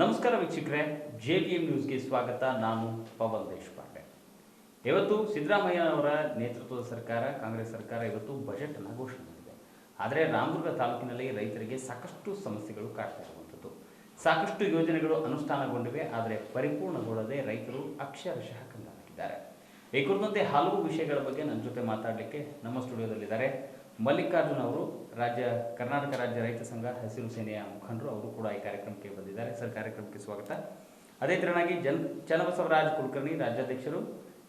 ನಮಸ್ಕಾರ ವೀಕ್ಷಕರೇ, J T M ನ್ಯೂಸ್ಗೆ ಸ್ವಾಗತ. ನಾನು ಪವನ್ ದೇಶಪಾಂಡೆ. ಇವತ್ತು ಸಿದ್ದರಾಮಯ್ಯ ಅವರ ನೇತೃತ್ವದ ಸರ್ಕಾರ, ಕಾಂಗ್ರೆಸ್ ಸರ್ಕಾರ ಇವತ್ತು ಬಜೆಟ್ ಅನ್ನು ಘೋಷಣೆ ಮಾಡಿದೆ. ಆದರೆ ರಾಮದುರ್ಗ ತಾಲೂಕಿನಲ್ಲಿ ರೈತರಿಗೆ ಸಾಕಷ್ಟು ಸಮಸ್ಯೆಗಳು ಕಾಡ್ತಾ ಇರುವಂಥದ್ದು. ಸಾಕಷ್ಟು ಯೋಜನೆಗಳು ಅನುಷ್ಠಾನಗೊಂಡಿವೆ, ಆದರೆ ಪರಿಪೂರ್ಣಗೊಳ್ಳದೆ ರೈತರು ಅಕ್ಷರಶಃ ಕಂಗಾಲಾಗಿದ್ದಾರೆ. ಈ ಕುರಿತಂತೆ ಹಲವು ವಿಷಯಗಳ ಬಗ್ಗೆ ನನ್ನ ಜೊತೆ ಮಾತಾಡಲಿಕ್ಕೆ ನಮ್ಮ ಸ್ಟುಡಿಯೋದಲ್ಲಿದ್ದಾರೆ ಮಲ್ಲಿಕಾರ್ಜುನ್ ಅವರು ರಾಜ್ಯ ಕರ್ನಾಟಕ ರಾಜ್ಯ ರೈತ ಸಂಘ ಹಸಿರು ಸೇನೆಯ ಮುಖಂಡರು ಅವರು ಕೂಡ ಈ ಕಾರ್ಯಕ್ರಮಕ್ಕೆ ಬಂದಿದ್ದಾರೆ. ಸರ್ ಕಾರ್ಯಕ್ರಮಕ್ಕೆ ಸ್ವಾಗತ. ಅದೇ ತೆರನಾಗಿ ಜನ್ ಚನ್ನಬಸವರಾಜ್ ಕುಲಕರ್ಣಿ ರಾಜ್ಯಾಧ್ಯಕ್ಷರು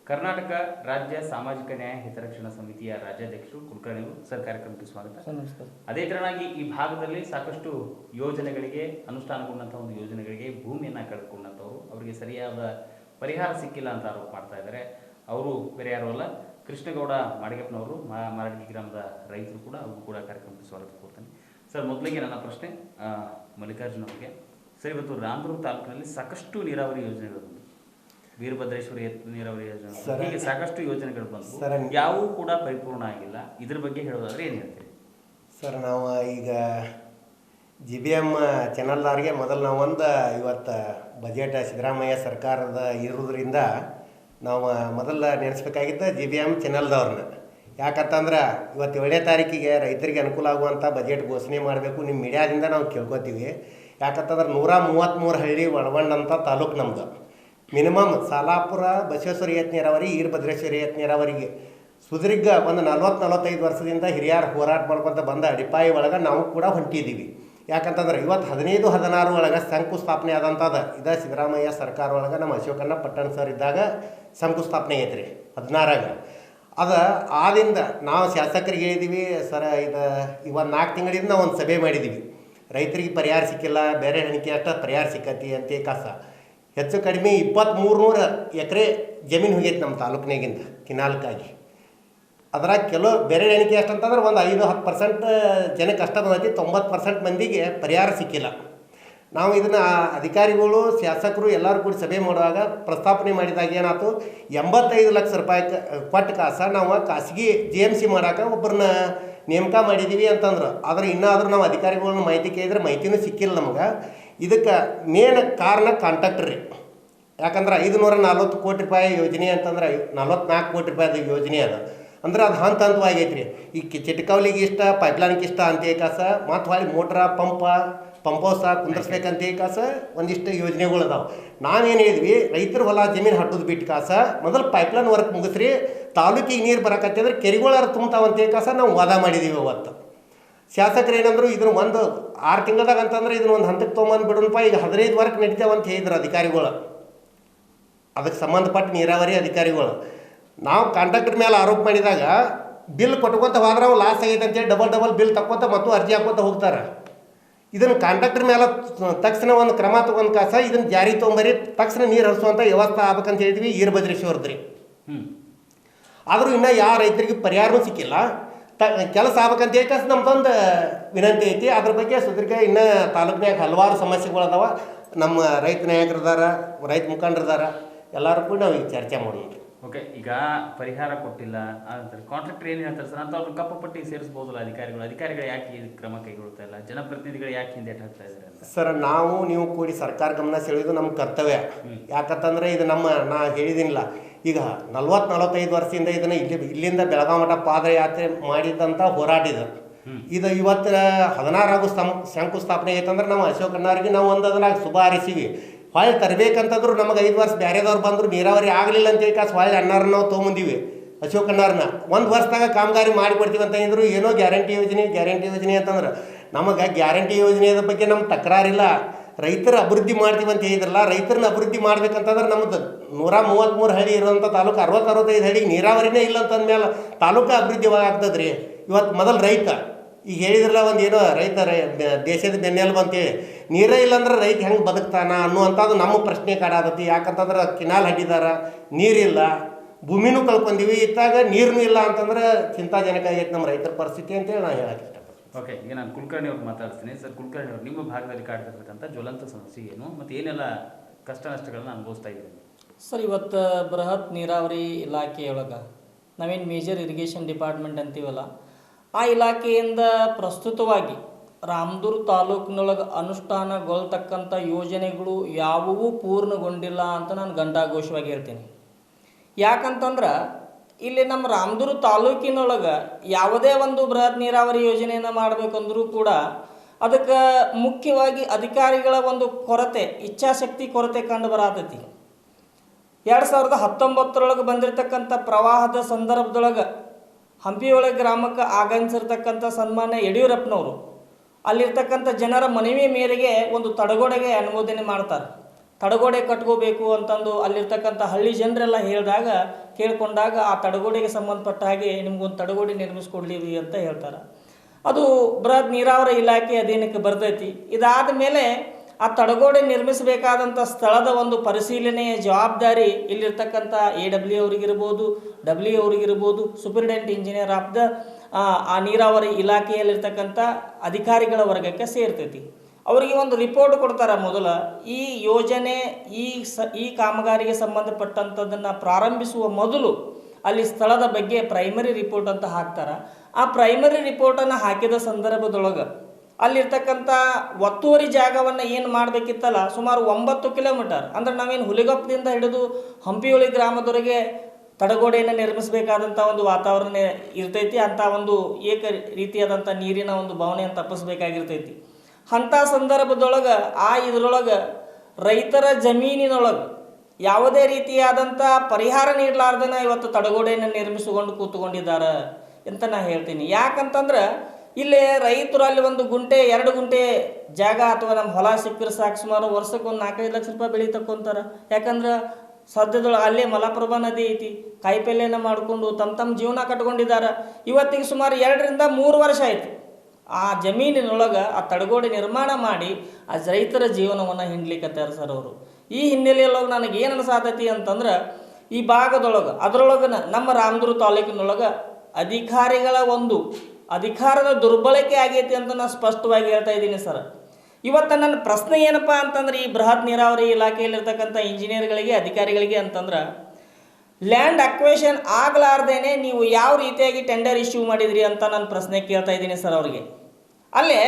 ಕರ್ನಾಟಕ ರಾಜ್ಯ ಸಾಮಾಜಿಕ ನ್ಯಾಯ ಹಿತರಕ್ಷಣಾ ಸಮಿತಿಯ ರಾಜ್ಯಾಧ್ಯಕ್ಷರು ಕುಲಕರ್ಣಿ ಅವರು ಸರ್ ಕಾರ್ಯಕ್ರಮಕ್ಕೆ ಸ್ವಾಗತ. ನಮಸ್ಕಾರ. ಅದೇ ತೆರನಾಗಿ ಈ ಭಾಗದಲ್ಲಿ ಸಾಕಷ್ಟು ಯೋಜನೆಗಳಿಗೆ ಅನುಷ್ಠಾನಗೊಂಡಂಥ ಒಂದು ಯೋಜನೆಗಳಿಗೆ ಭೂಮಿಯನ್ನು ಕಳೆದುಕೊಂಡಂಥವ್ರು. ಅವರಿಗೆ ಸರಿಯಾದ ಪರಿಹಾರ ಸಿಕ್ಕಿಲ್ಲ ಅಂತ ಆರೋಪ ಮಾಡ್ತಾ ಇದ್ದಾರೆ. ಅವರು ಬೇರೆ ಯಾರು ಅಲ್ಲ. ಕೃಷ್ಣಗೌಡ ಮಾಡಿಗಪ್ಪನವರು ಮಾ- ಗ್ರಾಮದ ರೈತರು ಕೂಡ ಅವರು ಕೂಡ ಕಾರ್ಯಕ್ರಮಕ್ಕೆ ಸ್ವಾಗತ ಕೋರ್ತಾನೆ ಸರ್ ಮೊದಲಿಗೆ ನನ್ನ ಪ್ರಶ್ನೆ ಮಲ್ಲಿಕಾರ್ಜುನ ಅವರಿಗೆ. ಸರ್ ಇವತ್ತು ರಾಮದುರ್ಗ ತಾಲೂಕಿನಲ್ಲಿ ಸಾಕಷ್ಟು ನೀರಾವರಿ ಯೋಜನೆಗಳು ಬಂದವು. ವೀರಭದ್ರೇಶ್ವರಿ ಎತ್- ನೀರಾವರಿ ಯೋಜನೆ ಸರ್, ಹೀಗೆ ಸಾಕಷ್ಟು ಯೋಜನೆಗಳು ಬಂದವು. ಸರ್, ಯಾವುವು ಕೂಡ ಪರಿಪೂರ್ಣ ಆಗಿಲ್ಲ. ಇದ್ರ ಬಗ್ಗೆ ಹೇಳೋದಾದ್ರೆ ಏನು ಹೇಳ್ತೀರಿ? ಸರ್ ನಾವು ಈಗ ಜಿ ಬಿ ಎಂ ಚಾನಲ್ದವ್ರಿಗೆ ಮೊದಲು ನಾವು ಒಂದು ಇವತ್ತು ಬಜೆಟ್ ಸಿದ್ದರಾಮಯ್ಯ ಸರ್ಕಾರದ ಇರೋದ್ರಿಂದ ನಾವು ಮೊದಲು ನೆನೆಸ್ಬೇಕಾಗಿದ್ದ ಜಿ ಬಿ ಎಂ ಚಾನಲ್ದವ್ರನ್ನ ಯಾಕಂತಂದ್ರೆ, ಇವತ್ತು ಏಳನೇ ತಾರೀಕಿಗೆ ರೈತರಿಗೆ ಅನುಕೂಲ ಆಗುವಂಥ ಬಜೆಟ್ ಘೋಷಣೆ ಮಾಡಬೇಕು ನಿಮ್ಮ ಮೀಡಿಯಾದಿಂದ ನಾವು ಕೇಳ್ಕೊತೀವಿ. ಯಾಕಂತಂದ್ರೆ ನೂರ ಮೂವತ್ತ್ಮೂರು ಹಳ್ಳಿ ಒಳಗೊಂಡಂಥ ತಾಲೂಕು ನಮ್ಮದು ಮಿನಿಮಮ್ ಸಾಲಾಪುರ, ಬಸವೇಶ್ವರ ಏತ್ ನೀರಾವರಿ ಈರ್ಭದ್ರೇಶ್ವರ ಏತ್ ನೀರಾವರಿಗೆ ಸುದೀರ್ಘ ಒಂದು ನಲ್ವತ್ತು ನಲವತ್ತೈದು ವರ್ಷದಿಂದ ಹಿರಿಯರು ಹೋರಾಟ ಮಾಡ್ಕೊತ ಬಂದ ಅಡಿಪಾಯಿ ಒಳಗೆ ನಾವು ಕೂಡ ಹೊಂಟಿದ್ದೀವಿ ಯಾಕಂತಂದ್ರೆ ಇವತ್ತು ಹದಿನೈದು, ಹದಿನಾರು ಒಳಗೆ ಶಂಕುಸ್ಥಾಪನೆ ಆದಂಥದ್ದು ಇದ ಸಿದ್ದರಾಮಯ್ಯ ಸರ್ಕಾರ ಒಳಗೆ ನಮ್ಮ ಅಶೋಕಣ್ಣ ಪಟ್ಟಣ ಸರ್ ಇದ್ದಾಗ ಶಂಕುಸ್ಥಾಪನೆ ಐತ್ರಿ ಹದಿನಾರಾಗ. ಅದ ಆದಿಂದ ನಾವು ಶಾಸಕರಿಗೆ ಹೇಳಿದ್ದೀವಿ ಸರ, ಇದು ಇವತ್ತು ನಾಲ್ಕು ತಿಂಗಳಿಂದ ಒಂದು ಸಭೆ ಮಾಡಿದ್ದೀವಿ ರೈತರಿಗೆ ಪರಿಹಾರ ಸಿಕ್ಕಿಲ್ಲ, ಬೇರೆ ಹಣಿಕೆ ಅಷ್ಟ ಪರಿಹಾರ ಸಿಕ್ಕತಿ ಅಂತ ಕಸ. ಹೆಚ್ಚು ಕಡಿಮೆ ಇಪ್ಪತ್ತ್ಮೂರು ನೂರು ಎಕರೆ ಜಮೀನು ಹೋಗೈತೆ ನಮ್ಮ ತಾಲೂಕಿನಾಗಿಂದ ಕಿನಾಲ್ಕಾಗಿ ಅದ್ರಾಗ ಕೆಲವು ಬೇರೆ ಎಣಿಕೆ ಎಷ್ಟಂತಂದ್ರೆ ಒಂದು ಐದು ಹತ್ತು ಪರ್ಸೆಂಟ್ ಜನಕ್ಕೆ ಕಷ್ಟ ಬಂದೈತಿ, ತೊಂಬತ್ತು ಪರ್ಸೆಂಟ್ ಮಂದಿಗೆ ಪರಿಹಾರ ಸಿಕ್ಕಿಲ್ಲ. ನಾವು ಇದನ್ನು ಅಧಿಕಾರಿಗಳು, ಶಾಸಕರು ಎಲ್ಲರೂ ಕೂಡಿ ಸಭೆ ಮಾಡುವಾಗ ಪ್ರಸ್ತಾಪನೆ ಮಾಡಿದಾಗ ಏನಾಯ್ತು, ಎಂಬತ್ತೈದು ಲಕ್ಷ ರೂಪಾಯಿ ಕೊಟ್ಟು ಕಾಸ ನಾವು ಖಾಸಗಿ ಜಿ ಎಂ ಸಿ ಮಾಡೋಕೆ ಒಬ್ಬರನ್ನ ನೇಮಕ ಮಾಡಿದ್ದೀವಿ ಅಂತಂದ್ರು. ಆದರೆ ಇನ್ನಾದರೂ ನಾವು ಅಧಿಕಾರಿಗಳನ್ನ ಮಾಹಿತಿ ಕೇಳಿದ್ರೆ ಮಾಹಿತಿನೂ ಸಿಕ್ಕಿಲ್ಲ ನಮ್ಗೆ. ಇದಕ್ಕೆ ಮೇನ್ ಕಾರಣ ಕಾಂಟ್ರಾಕ್ಟರ್ ರೀ. ಯಾಕಂದ್ರೆ ಐದುನೂರ ನಲ್ವತ್ತು ಕೋಟಿ ರೂಪಾಯಿ ಯೋಜನೆ ಅಂತಂದ್ರೆ ನಲ್ವತ್ನಾಲ್ಕು ಕೋಟಿ ರೂಪಾಯಿ ಯೋಜನೆ ಅದು. ಅಂದ್ರೆ ಅದು ಹಂತ ಹಂತವಾಗಿ ಈ ಚಿಟ್ಕವಲಿಗೆ ಇಷ್ಟ ಪೈಪ್ಲೈನ್ಗೆ ಇಷ್ಟ ಅಂತ ಕಾಸ ಮತ್ತು ಹೊಳ್ಳಿ ಮೋಟ್ರ ಪಂಪ ಪಂಪೋಸ ಕುಂದರ್ಸ್ಬೇಕಂತ ಕಾಸ ಒಂದಿಷ್ಟು ಯೋಜನೆಗಳು ಅದಾವೆ. ನಾವೇನು ಹೇಳಿದ್ವಿ, ರೈತರ ಹೊಲ ಜಮೀನು ಹಟ್ಟೋದು ಬಿಟ್ಟು ಕಾಸ ಮೊದಲು ಪೈಪ್ಲೈನ್ ವರ್ಕ್ ಮುಗಿಸ್ರಿ, ತಾಲೂಕಿಗೆ ನೀರು ಬರಕತ್ತಿದ್ರೆ ಕೆರೆಗಳಾರು ತುಂಬ್ತಾವಂತ ಕಾಸ ನಾವು ವಾದ ಮಾಡಿದ್ದೀವಿ ಅವತ್ತು. ಶಾಸಕರು ಏನಂದ್ರು ಇದನ್ನು ಒಂದು ಆರು ತಿಂಗಳದಾಗ ಅಂತಂದ್ರೆ ಇದನ್ನ ಒಂದು ಹಂತಕ್ಕೆ ತೊಗೊಂಬಂದು ಬಿಡೋಣಪ್ಪ ಈಗ ಹದಿನೈದು ವರ್ಕ್ ನಡೀತಾವಂತ ಹೇಳಿದ್ರು ಅಧಿಕಾರಿಗಳು. ಅದಕ್ಕೆ ಸಂಬಂಧಪಟ್ಟ ನೀರಾವರಿ ಅಧಿಕಾರಿಗಳು. ನಾವು ಕಾಂಟ್ರಾಕ್ಟರ್ ಮೇಲೆ ಆರೋಪ ಮಾಡಿದಾಗ ಬಿಲ್ ಕೊಟ್ಕೊತ ಹೋದ್ರೆ ಅವು ಲಾಸ್ ಆಗೈತೆ ಅಂತೇಳಿ ಡಬಲ್ ಡಬಲ್ ಬಿಲ್ ತಕ್ಕೊತ ಮತ್ತು ಅರ್ಜಿ ಹಾಕೋತ ಹೋಗ್ತಾರೆ. ಇದನ್ನು ಕಾಂಟ್ರಾಕ್ಟರ್ ಮೇಲೆ ತಕ್ಷಣ ಒಂದು ಕ್ರಮ ತೊಗೊಂಡು ಕಾಸ ಇದನ್ನ ಜಾರಿ ತೊಗೊಂಬರಿ ತಕ್ಷಣ ನೀರು ಹರಿಸುವಂಥ ವ್ಯವಸ್ಥೆ ಆಗ್ಬೇಕಂತ ಹೇಳಿದ್ವಿ ಈರಭದ್ರೇಶ್ವರದ್ರಿ ಹ್ಞೂ ಆದರೂ ಇನ್ನೂ ಯಾವ ರೈತರಿಗೆ ಪರಿಹಾರವೂ ಸಿಕ್ಕಿಲ್ಲ. ತ ಕೆಲಸ ಆಗ್ಬೇಕಂತ ಹೇಳಿ ಕಾಸ ನಮ್ದೊಂದು ವಿನಂತಿ ಐತಿ. ಅದ್ರ ಬಗ್ಗೆ ಸುದೀರ್ಘ ಇನ್ನೂ ತಾಲೂಕಿನಾಗ ಹಲವಾರು ಸಮಸ್ಯೆಗಳು ಅದಾವ. ನಮ್ಮ ರೈತ ನಾಯಕರದಾರ ರೈತ ಮುಖಂಡರದಾರ ಎಲ್ಲರೂ ಕೂಡ ನಾವು ಈಗ ಚರ್ಚೆ ಮಾಡೋಣ ಓಕೆ ಈಗ ಪರಿಹಾರ ಕೊಟ್ಟಿಲ್ಲ. ಅಂತಾರೆ ಕಾಂಟ್ರಾಕ್ಟರ್ ಏನು ಹೇಳ್ತಾರೆ ಸರ್? ಅಂತ ಕಪ್ಪು ಪಟ್ಟಿ ಸೇರಿಸ್ಬೋದಲ್ಲ ಅಧಿಕಾರಿಗಳು? ಅಧಿಕಾರಿಗಳು ಯಾಕೆ ಈ ಕ್ರಮ ಕೈಗೊಳ್ತಾ ಇಲ್ಲ? ಜನಪ್ರತಿನಿಧಿಗಳು ಯಾಕೆ ಹಿಂದೆ ಹಾಕ್ತಾ ಇದ್ದಾರೆ ಅಂತ? ಸರ್ ನಾವು ನೀವು ಕೂಡಿ ಸರ್ಕಾರ ಗಮನ ಸೆಳೆಯೋದು ನಮ್ಮ ಕರ್ತವ್ಯ. ಯಾಕಂತಂದ್ರೆ ಇದು ನಮ್ಮ ನಾ ಹೇಳಿದಿನಿಲ್ಲ ಈಗ ನಲ್ವತ್ತು ನಲವತ್ತೈದು ವರ್ಷದಿಂದ ಇದನ್ನ ಇಲ್ಲಿ ಇಲ್ಲಿಂದ ಬೆಳಗಾವಿ ಮಠ ಪಾದಯಾತ್ರೆ ಮಾಡಿದಂತ ಹೋರಾಟ ಇದು. ಇದು ಇವತ್ತು ಹದಿನಾರಾಗು ಸ್ಥಾಪನೆ ಶಂಕುಸ್ಥಾಪನೆ ಐತಂದ್ರೆ ನಾವು ಅಶೋಕಣ್ಣವ್ರಿಗೆ ನಾವು ಒಂದು ಅದನ್ನ ಶುಭ ಹಾರಿಸಿವಿ ಹೊಳ್ಳಿ ತರಬೇಕಂತಂದ್ರು ನಮಗೆ ಐದು ವರ್ಷ ಬೇರೆದವ್ರು ಬಂದರು, ನೀರಾವರಿ ಆಗಲಿಲ್ಲ ಅಂತೇಳಿ ಕಾಸು ಹೊಳ್ಳಿ ಅಣ್ಣಾರನ್ನ ನಾವು ಅಶೋಕ್ ಅಣ್ಣಾರನ್ನ. ಒಂದು ವರ್ಷದಾಗ ಕಾಮಗಾರಿ ಮಾಡಿಕೊಡ್ತೀವಿ ಅಂತ ಅಂದರು ಏನೋ ಗ್ಯಾರಂಟಿ ಯೋಜನೆ ಗ್ಯಾರಂಟಿ ಯೋಜನೆ ಅಂತಂದ್ರೆ. ನಮಗೆ ಗ್ಯಾರಂಟಿ ಯೋಜನೆಯ ಬಗ್ಗೆ ನಮ್ಮ ತಕರಾರಿಲ್ಲ. ರೈತರ ಅಭಿವೃದ್ಧಿ ಮಾಡ್ತೀವಿ ಅಂತ ಹೇಳಿದ್ರಲ್ಲ, ರೈತರನ್ನ ಅಭಿವೃದ್ಧಿ ಮಾಡ್ಬೇಕಂತಂದ್ರೆ ನಮ್ಮದು ನೂರ ಮೂವತ್ತ್ಮೂರು ಹಳ್ಳಿ ಇರುವಂಥ ತಾಲೂಕು ಅರವತ್ತರವತ್ತೈದು ಹಳ್ಳಿಗೆ ನೀರಾವರಿನೇ ಇಲ್ಲ ಅಂತಂದ್ಮೇಲೆ ತಾಲೂಕು ಅಭಿವೃದ್ಧಿ ಆಗ್ತದೆ ರೀ ಇವತ್ತು ಮೊದಲು ರೈತ. ಈಗ ಹೇಳಿದ್ರಲ್ಲ ಒಂದು ಏನೋ ರೈತ ರೈ- ದೇಶದ ಬೆನ್ನೆಲುಬು ಅಂತೇಳಿ ನೀರೇ ಇಲ್ಲಾಂದ್ರೆ ರೈತ ಹೆಂಗೆ ಬದುಕ್ತಾನ ಅನ್ನುವಂಥದ್ದು ನಮ್ಮ ಪ್ರಶ್ನೆ ಕಾಡಾದತಿ ಯಾಕಂತಂದ್ರೆ ಕಿನಾಲ್ ಹಡಿದಾರ ನೀರಿಲ್ಲ ಭೂಮಿನೂ ಕಳ್ಕೊಂಡೀವಿ ಇತ್ತಾಗ ನೀರ್ನೂ ಇಲ್ಲ ಅಂತಂದ್ರೆ ಚಿಂತಾಜನಕ ಆಗೈತೆ ನಮ್ಮ ರೈತರ ಪರಿಸ್ಥಿತಿ ಅಂತೇಳಿ ನಾನು ಹೇಳಕ್ಕೆ ಇಷ್ಟಪಡ್ತೀನಿ. ಓಕೆ ಈಗ ನಾನು ಕುಲಕರ್ಣಿ ಅವ್ರಿಗೆ ಮಾತಾಡ್ತೀನಿ. ಸರ್ ಕುಲಕರ್ಣಿ ಅವ್ರು ನಿಮ್ಮ ಭಾಗದಲ್ಲಿ ಕಾಡ್ತಿರ್ತಕ್ಕಂಥ ಜ್ವಲಂತ ಸಮಸ್ಯೆ ಏನು? ಮತ್ತು ಏನೆಲ್ಲ ಕಷ್ಟ ನಷ್ಟಗಳನ್ನ ಅನುಭವಿಸ್ತಾ ಇದ್ದೀರಿ? ಸರ್ ಇವತ್ತು ಬೃಹತ್ ನೀರಾವರಿ ಇಲಾಖೆಯೊಳಗೆ ನಾವೇನು ಮೇಜರ್ ಇರಿಗೇಷನ್ ಡಿಪಾರ್ಟ್ಮೆಂಟ್ ಅಂತೀವಲ್ಲ ಆ ಇಲಾಖೆಯಿಂದ ಪ್ರಸ್ತುತವಾಗಿ ರಾಮದುರ್ ತಾಲೂಕಿನೊಳಗೆ ಅನುಷ್ಠಾನಗೊಳ್ತಕ್ಕಂಥ ಯೋಜನೆಗಳು ಯಾವುವೂ ಪೂರ್ಣಗೊಂಡಿಲ್ಲ ಅಂತ ನಾನು ಗಂಡಾಘೋಷವಾಗಿ ಹೇಳ್ತೀನಿ. ಯಾಕಂತಂದ್ರೆ ಇಲ್ಲಿ ನಮ್ಮ ರಾಮದುರ್ ತಾಲೂಕಿನೊಳಗೆ ಯಾವುದೇ ಒಂದು ಬೃಹತ್ ನೀರಾವರಿ ಯೋಜನೆಯನ್ನು ಮಾಡಬೇಕಂದ್ರೂ ಕೂಡ ಅದಕ್ಕೆ ಮುಖ್ಯವಾಗಿ ಅಧಿಕಾರಿಗಳ ಒಂದು ಕೊರತೆ, ಇಚ್ಛಾಶಕ್ತಿ ಕೊರತೆ ಕಂಡು ಬರತೈತಿ. ಎರಡು ಸಾವಿರದ ಹತ್ತೊಂಬತ್ತರೊಳಗೆ ಬಂದಿರತಕ್ಕಂಥ ಪ್ರವಾಹದ ಸಂದರ್ಭದೊಳಗೆ ಹಂಪಿಯೊಳಗೆ ಗ್ರಾಮಕ್ಕೆ ಆಗಮಿಸಿರ್ತಕ್ಕಂಥ ಸನ್ಮಾನ ಯಡಿಯೂರಪ್ಪನವರು. ಅಲ್ಲಿರ್ತಕ್ಕಂಥ ಜನರ ಮನವಿ ಮೇರೆಗೆ ಒಂದು ತಡಗೋಡೆಗೆ ಅನುಮೋದನೆ ಮಾಡ್ತಾರೆ. ತಡಗೋಡೆ ಕಟ್ಕೋಬೇಕು ಅಂತಂದು ಅಲ್ಲಿರ್ತಕ್ಕಂಥ ಹಳ್ಳಿ ಜನರೆಲ್ಲ ಹೇಳಿದಾಗ, ಕೇಳ್ಕೊಂಡಾಗ ಆ ತಡಗೋಡೆಗೆ ಸಂಬಂಧಪಟ್ಟ ಹಾಗೆ ನಿಮಗೊಂದು ತಡಗೋಡೆ ನಿರ್ಮಿಸ್ಕೊಡ್ಲಿವಿ ಅಂತ ಹೇಳ್ತಾರೆ. ಅದು ಬೃಹತ್ ನೀರಾವರಿ ಇಲಾಖೆ ಅಧೀನಕ್ಕೆ ಬರ್ತೈತಿ. ಇದಾದ ಮೇಲೆ ಆ ತಡಗೋಡೆ ನಿರ್ಮಿಸಬೇಕಾದಂಥ ಸ್ಥಳದ ಒಂದು ಪರಿಶೀಲನೆಯ ಜವಾಬ್ದಾರಿ ಇಲ್ಲಿರ್ತಕ್ಕಂಥ ಎ ಡಬ್ಲ್ಯೂ ಅವರಿಗಿರ್ಬೋದು ಡಬ್ಲ್ಯೂ ಅವರಿಗಿರ್ಬೋದು ಸೂಪರಿಡೆಂಟ್ ಇಂಜಿನಿಯರ್ ಆಫ್ ದ ಆ, ನೀರಾವರಿ ಇಲಾಖೆಯಲ್ಲಿರ್ತಕ್ಕಂಥ ಅಧಿಕಾರಿಗಳ ವರ್ಗಕ್ಕೆ ಸೇರ್ತೈತಿ. ಅವರಿಗೆ ಒಂದು ರಿಪೋರ್ಟ್ ಕೊಡ್ತಾರೆ ಮೊದಲ. ಈ ಯೋಜನೆ ಈ ಸ ಈ ಕಾಮಗಾರಿಗೆ ಸಂಬಂಧಪಟ್ಟಂಥದ್ದನ್ನು ಪ್ರಾರಂಭಿಸುವ ಮೊದಲು ಅಲ್ಲಿ ಸ್ಥಳದ ಬಗ್ಗೆ ಪ್ರೈಮರಿ ರಿಪೋರ್ಟ್ ಅಂತ ಹಾಕ್ತಾರೆ. ಆ ಪ್ರೈಮರಿ ರಿಪೋರ್ಟನ್ನು ಹಾಕಿದ ಸಂದರ್ಭದೊಳಗೆ ಅಲ್ಲಿರ್ತಕ್ಕಂಥ ಒತ್ತುವರಿ ಜಾಗವನ್ನು ಏನು ಮಾಡಬೇಕಿತ್ತಲ್ಲ, ಸುಮಾರು ಒಂಬತ್ತು ಕಿಲೋಮೀಟರ್. ಅಂದ್ರೆ ನಾವೇನು ಹುಲಿಗೊಪ್ಪದಿಂದ ಹಿಡಿದು ಹಂಪಿಹೊಳಿ ಗ್ರಾಮದವರೆಗೆ ತಡಗೋಡೆಯನ್ನು ನಿರ್ಮಿಸಬೇಕಾದಂಥ ಒಂದು ವಾತಾವರಣ ಇರ್ತೈತಿ ಅಂಥ ಒಂದು ಏಕ ರೀತಿಯಾದಂಥ ನೀರಿನ ಒಂದು ಭಾವನೆಯನ್ನು ತಪ್ಪಿಸಬೇಕಾಗಿರ್ತೈತಿ. ಅಂಥ ಸಂದರ್ಭದೊಳಗೆ, ಆ ಇದರೊಳಗೆ ರೈತರ ಜಮೀನಿನೊಳಗೆ ಯಾವುದೇ ರೀತಿಯಾದಂಥ ಪರಿಹಾರ ನೀಡಲಾರ್ದನ ಇವತ್ತು ತಡಗೋಡೆಯನ್ನು ನಿರ್ಮಿಸಿಕೊಂಡು ಕೂತ್ಕೊಂಡಿದ್ದಾರೆ ಅಂತ ನಾ ಹೇಳ್ತೀನಿ. ಯಾಕಂತಂದ್ರೆ ಇಲ್ಲಿ ರೈತರು ಅಲ್ಲಿ ಒಂದು ಗುಂಟೆ, ಎರಡು ಗುಂಟೆ ಜಾಗ ಅಥವಾ ನಮ್ಮ ಹೊಲ ಸಿಕ್ಕರೆ ಸಾಕು. ಸುಮಾರು ವರ್ಷಕ್ಕೆ ಒಂದು ನಾಲ್ಕೈದು ಲಕ್ಷ ರೂಪಾಯಿ ಬೆಳೆ ತಕ್ಕೊಂತಾರೆ ಯಾಕಂದ್ರೆ ಸದ್ಯದೊಳಗೆ ಅಲ್ಲೇ ಮಲಪ್ರಭಾ ನದಿ ಐತಿ. ಕಾಯಿಪಲ್ಯನ ಮಾಡಿಕೊಂಡು ತಮ್ಮ ತಮ್ಮ ಜೀವನ ಕಟ್ಕೊಂಡಿದ್ದಾರೆ ಇವತ್ತಿಗೆ ಸುಮಾರು ಎರಡರಿಂದ ಮೂರು ವರ್ಷ ಆಯಿತು. ಆ ಜಮೀನಿನೊಳಗೆ, ಆ ತಡಗೋಡೆ ನಿರ್ಮಾಣ ಮಾಡಿ ಆ ರೈತರ ಜೀವನವನ್ನು ಹಿಂಡ್ಲಿಕ್ಕತ್ತಾರೆ ಸರ್ ಅವರು. ಈ ಹಿನ್ನೆಲೆಯೊಳಗೆ ನನಗೆ ಏನು ಅಂತಂದ್ರೆ, ಈ ಭಾಗದೊಳಗೆ, ಅದರೊಳಗನ ನಮ್ಮ ರಾಮದುರ್ಗ ತಾಲೂಕಿನೊಳಗೆ ಅಧಿಕಾರಿಗಳ ಒಂದು ಅಧಿಕಾರದ ದುರ್ಬಳಕೆ ಆಗೈತಿ ಅಂತ ನಾನು ಸ್ಪಷ್ಟವಾಗಿ ಹೇಳ್ತಾ ಇದ್ದೀನಿ ಸರ್. ಇವತ್ತು ನನ್ನ ಪ್ರಶ್ನೆ ಏನಪ್ಪ ಅಂತಂದ್ರೆ ಈ ಬೃಹತ್ ನೀರಾವರಿ ಇಲಾಖೆಯಲ್ಲಿರ್ತಕ್ಕಂಥ ಇಂಜಿನಿಯರ್ಗಳಿಗೆ, ಅಧಿಕಾರಿಗಳಿಗೆ ಅಂತಂದ್ರೆ, ಲ್ಯಾಂಡ್ ಅಕ್ವೇಷನ್ ಆಗಲಾರ್ದೇನೆ ನೀವು ಯಾವ ರೀತಿಯಾಗಿ ಟೆಂಡರ್ ಇಶ್ಯೂ ಮಾಡಿದ್ರಿ ಅಂತ ನಾನು ಪ್ರಶ್ನೆ ಕೇಳ್ತಾ ಇದ್ದೀನಿ ಸರ್ ಅವ್ರಿಗೆ. ಅಲ್ಲೇ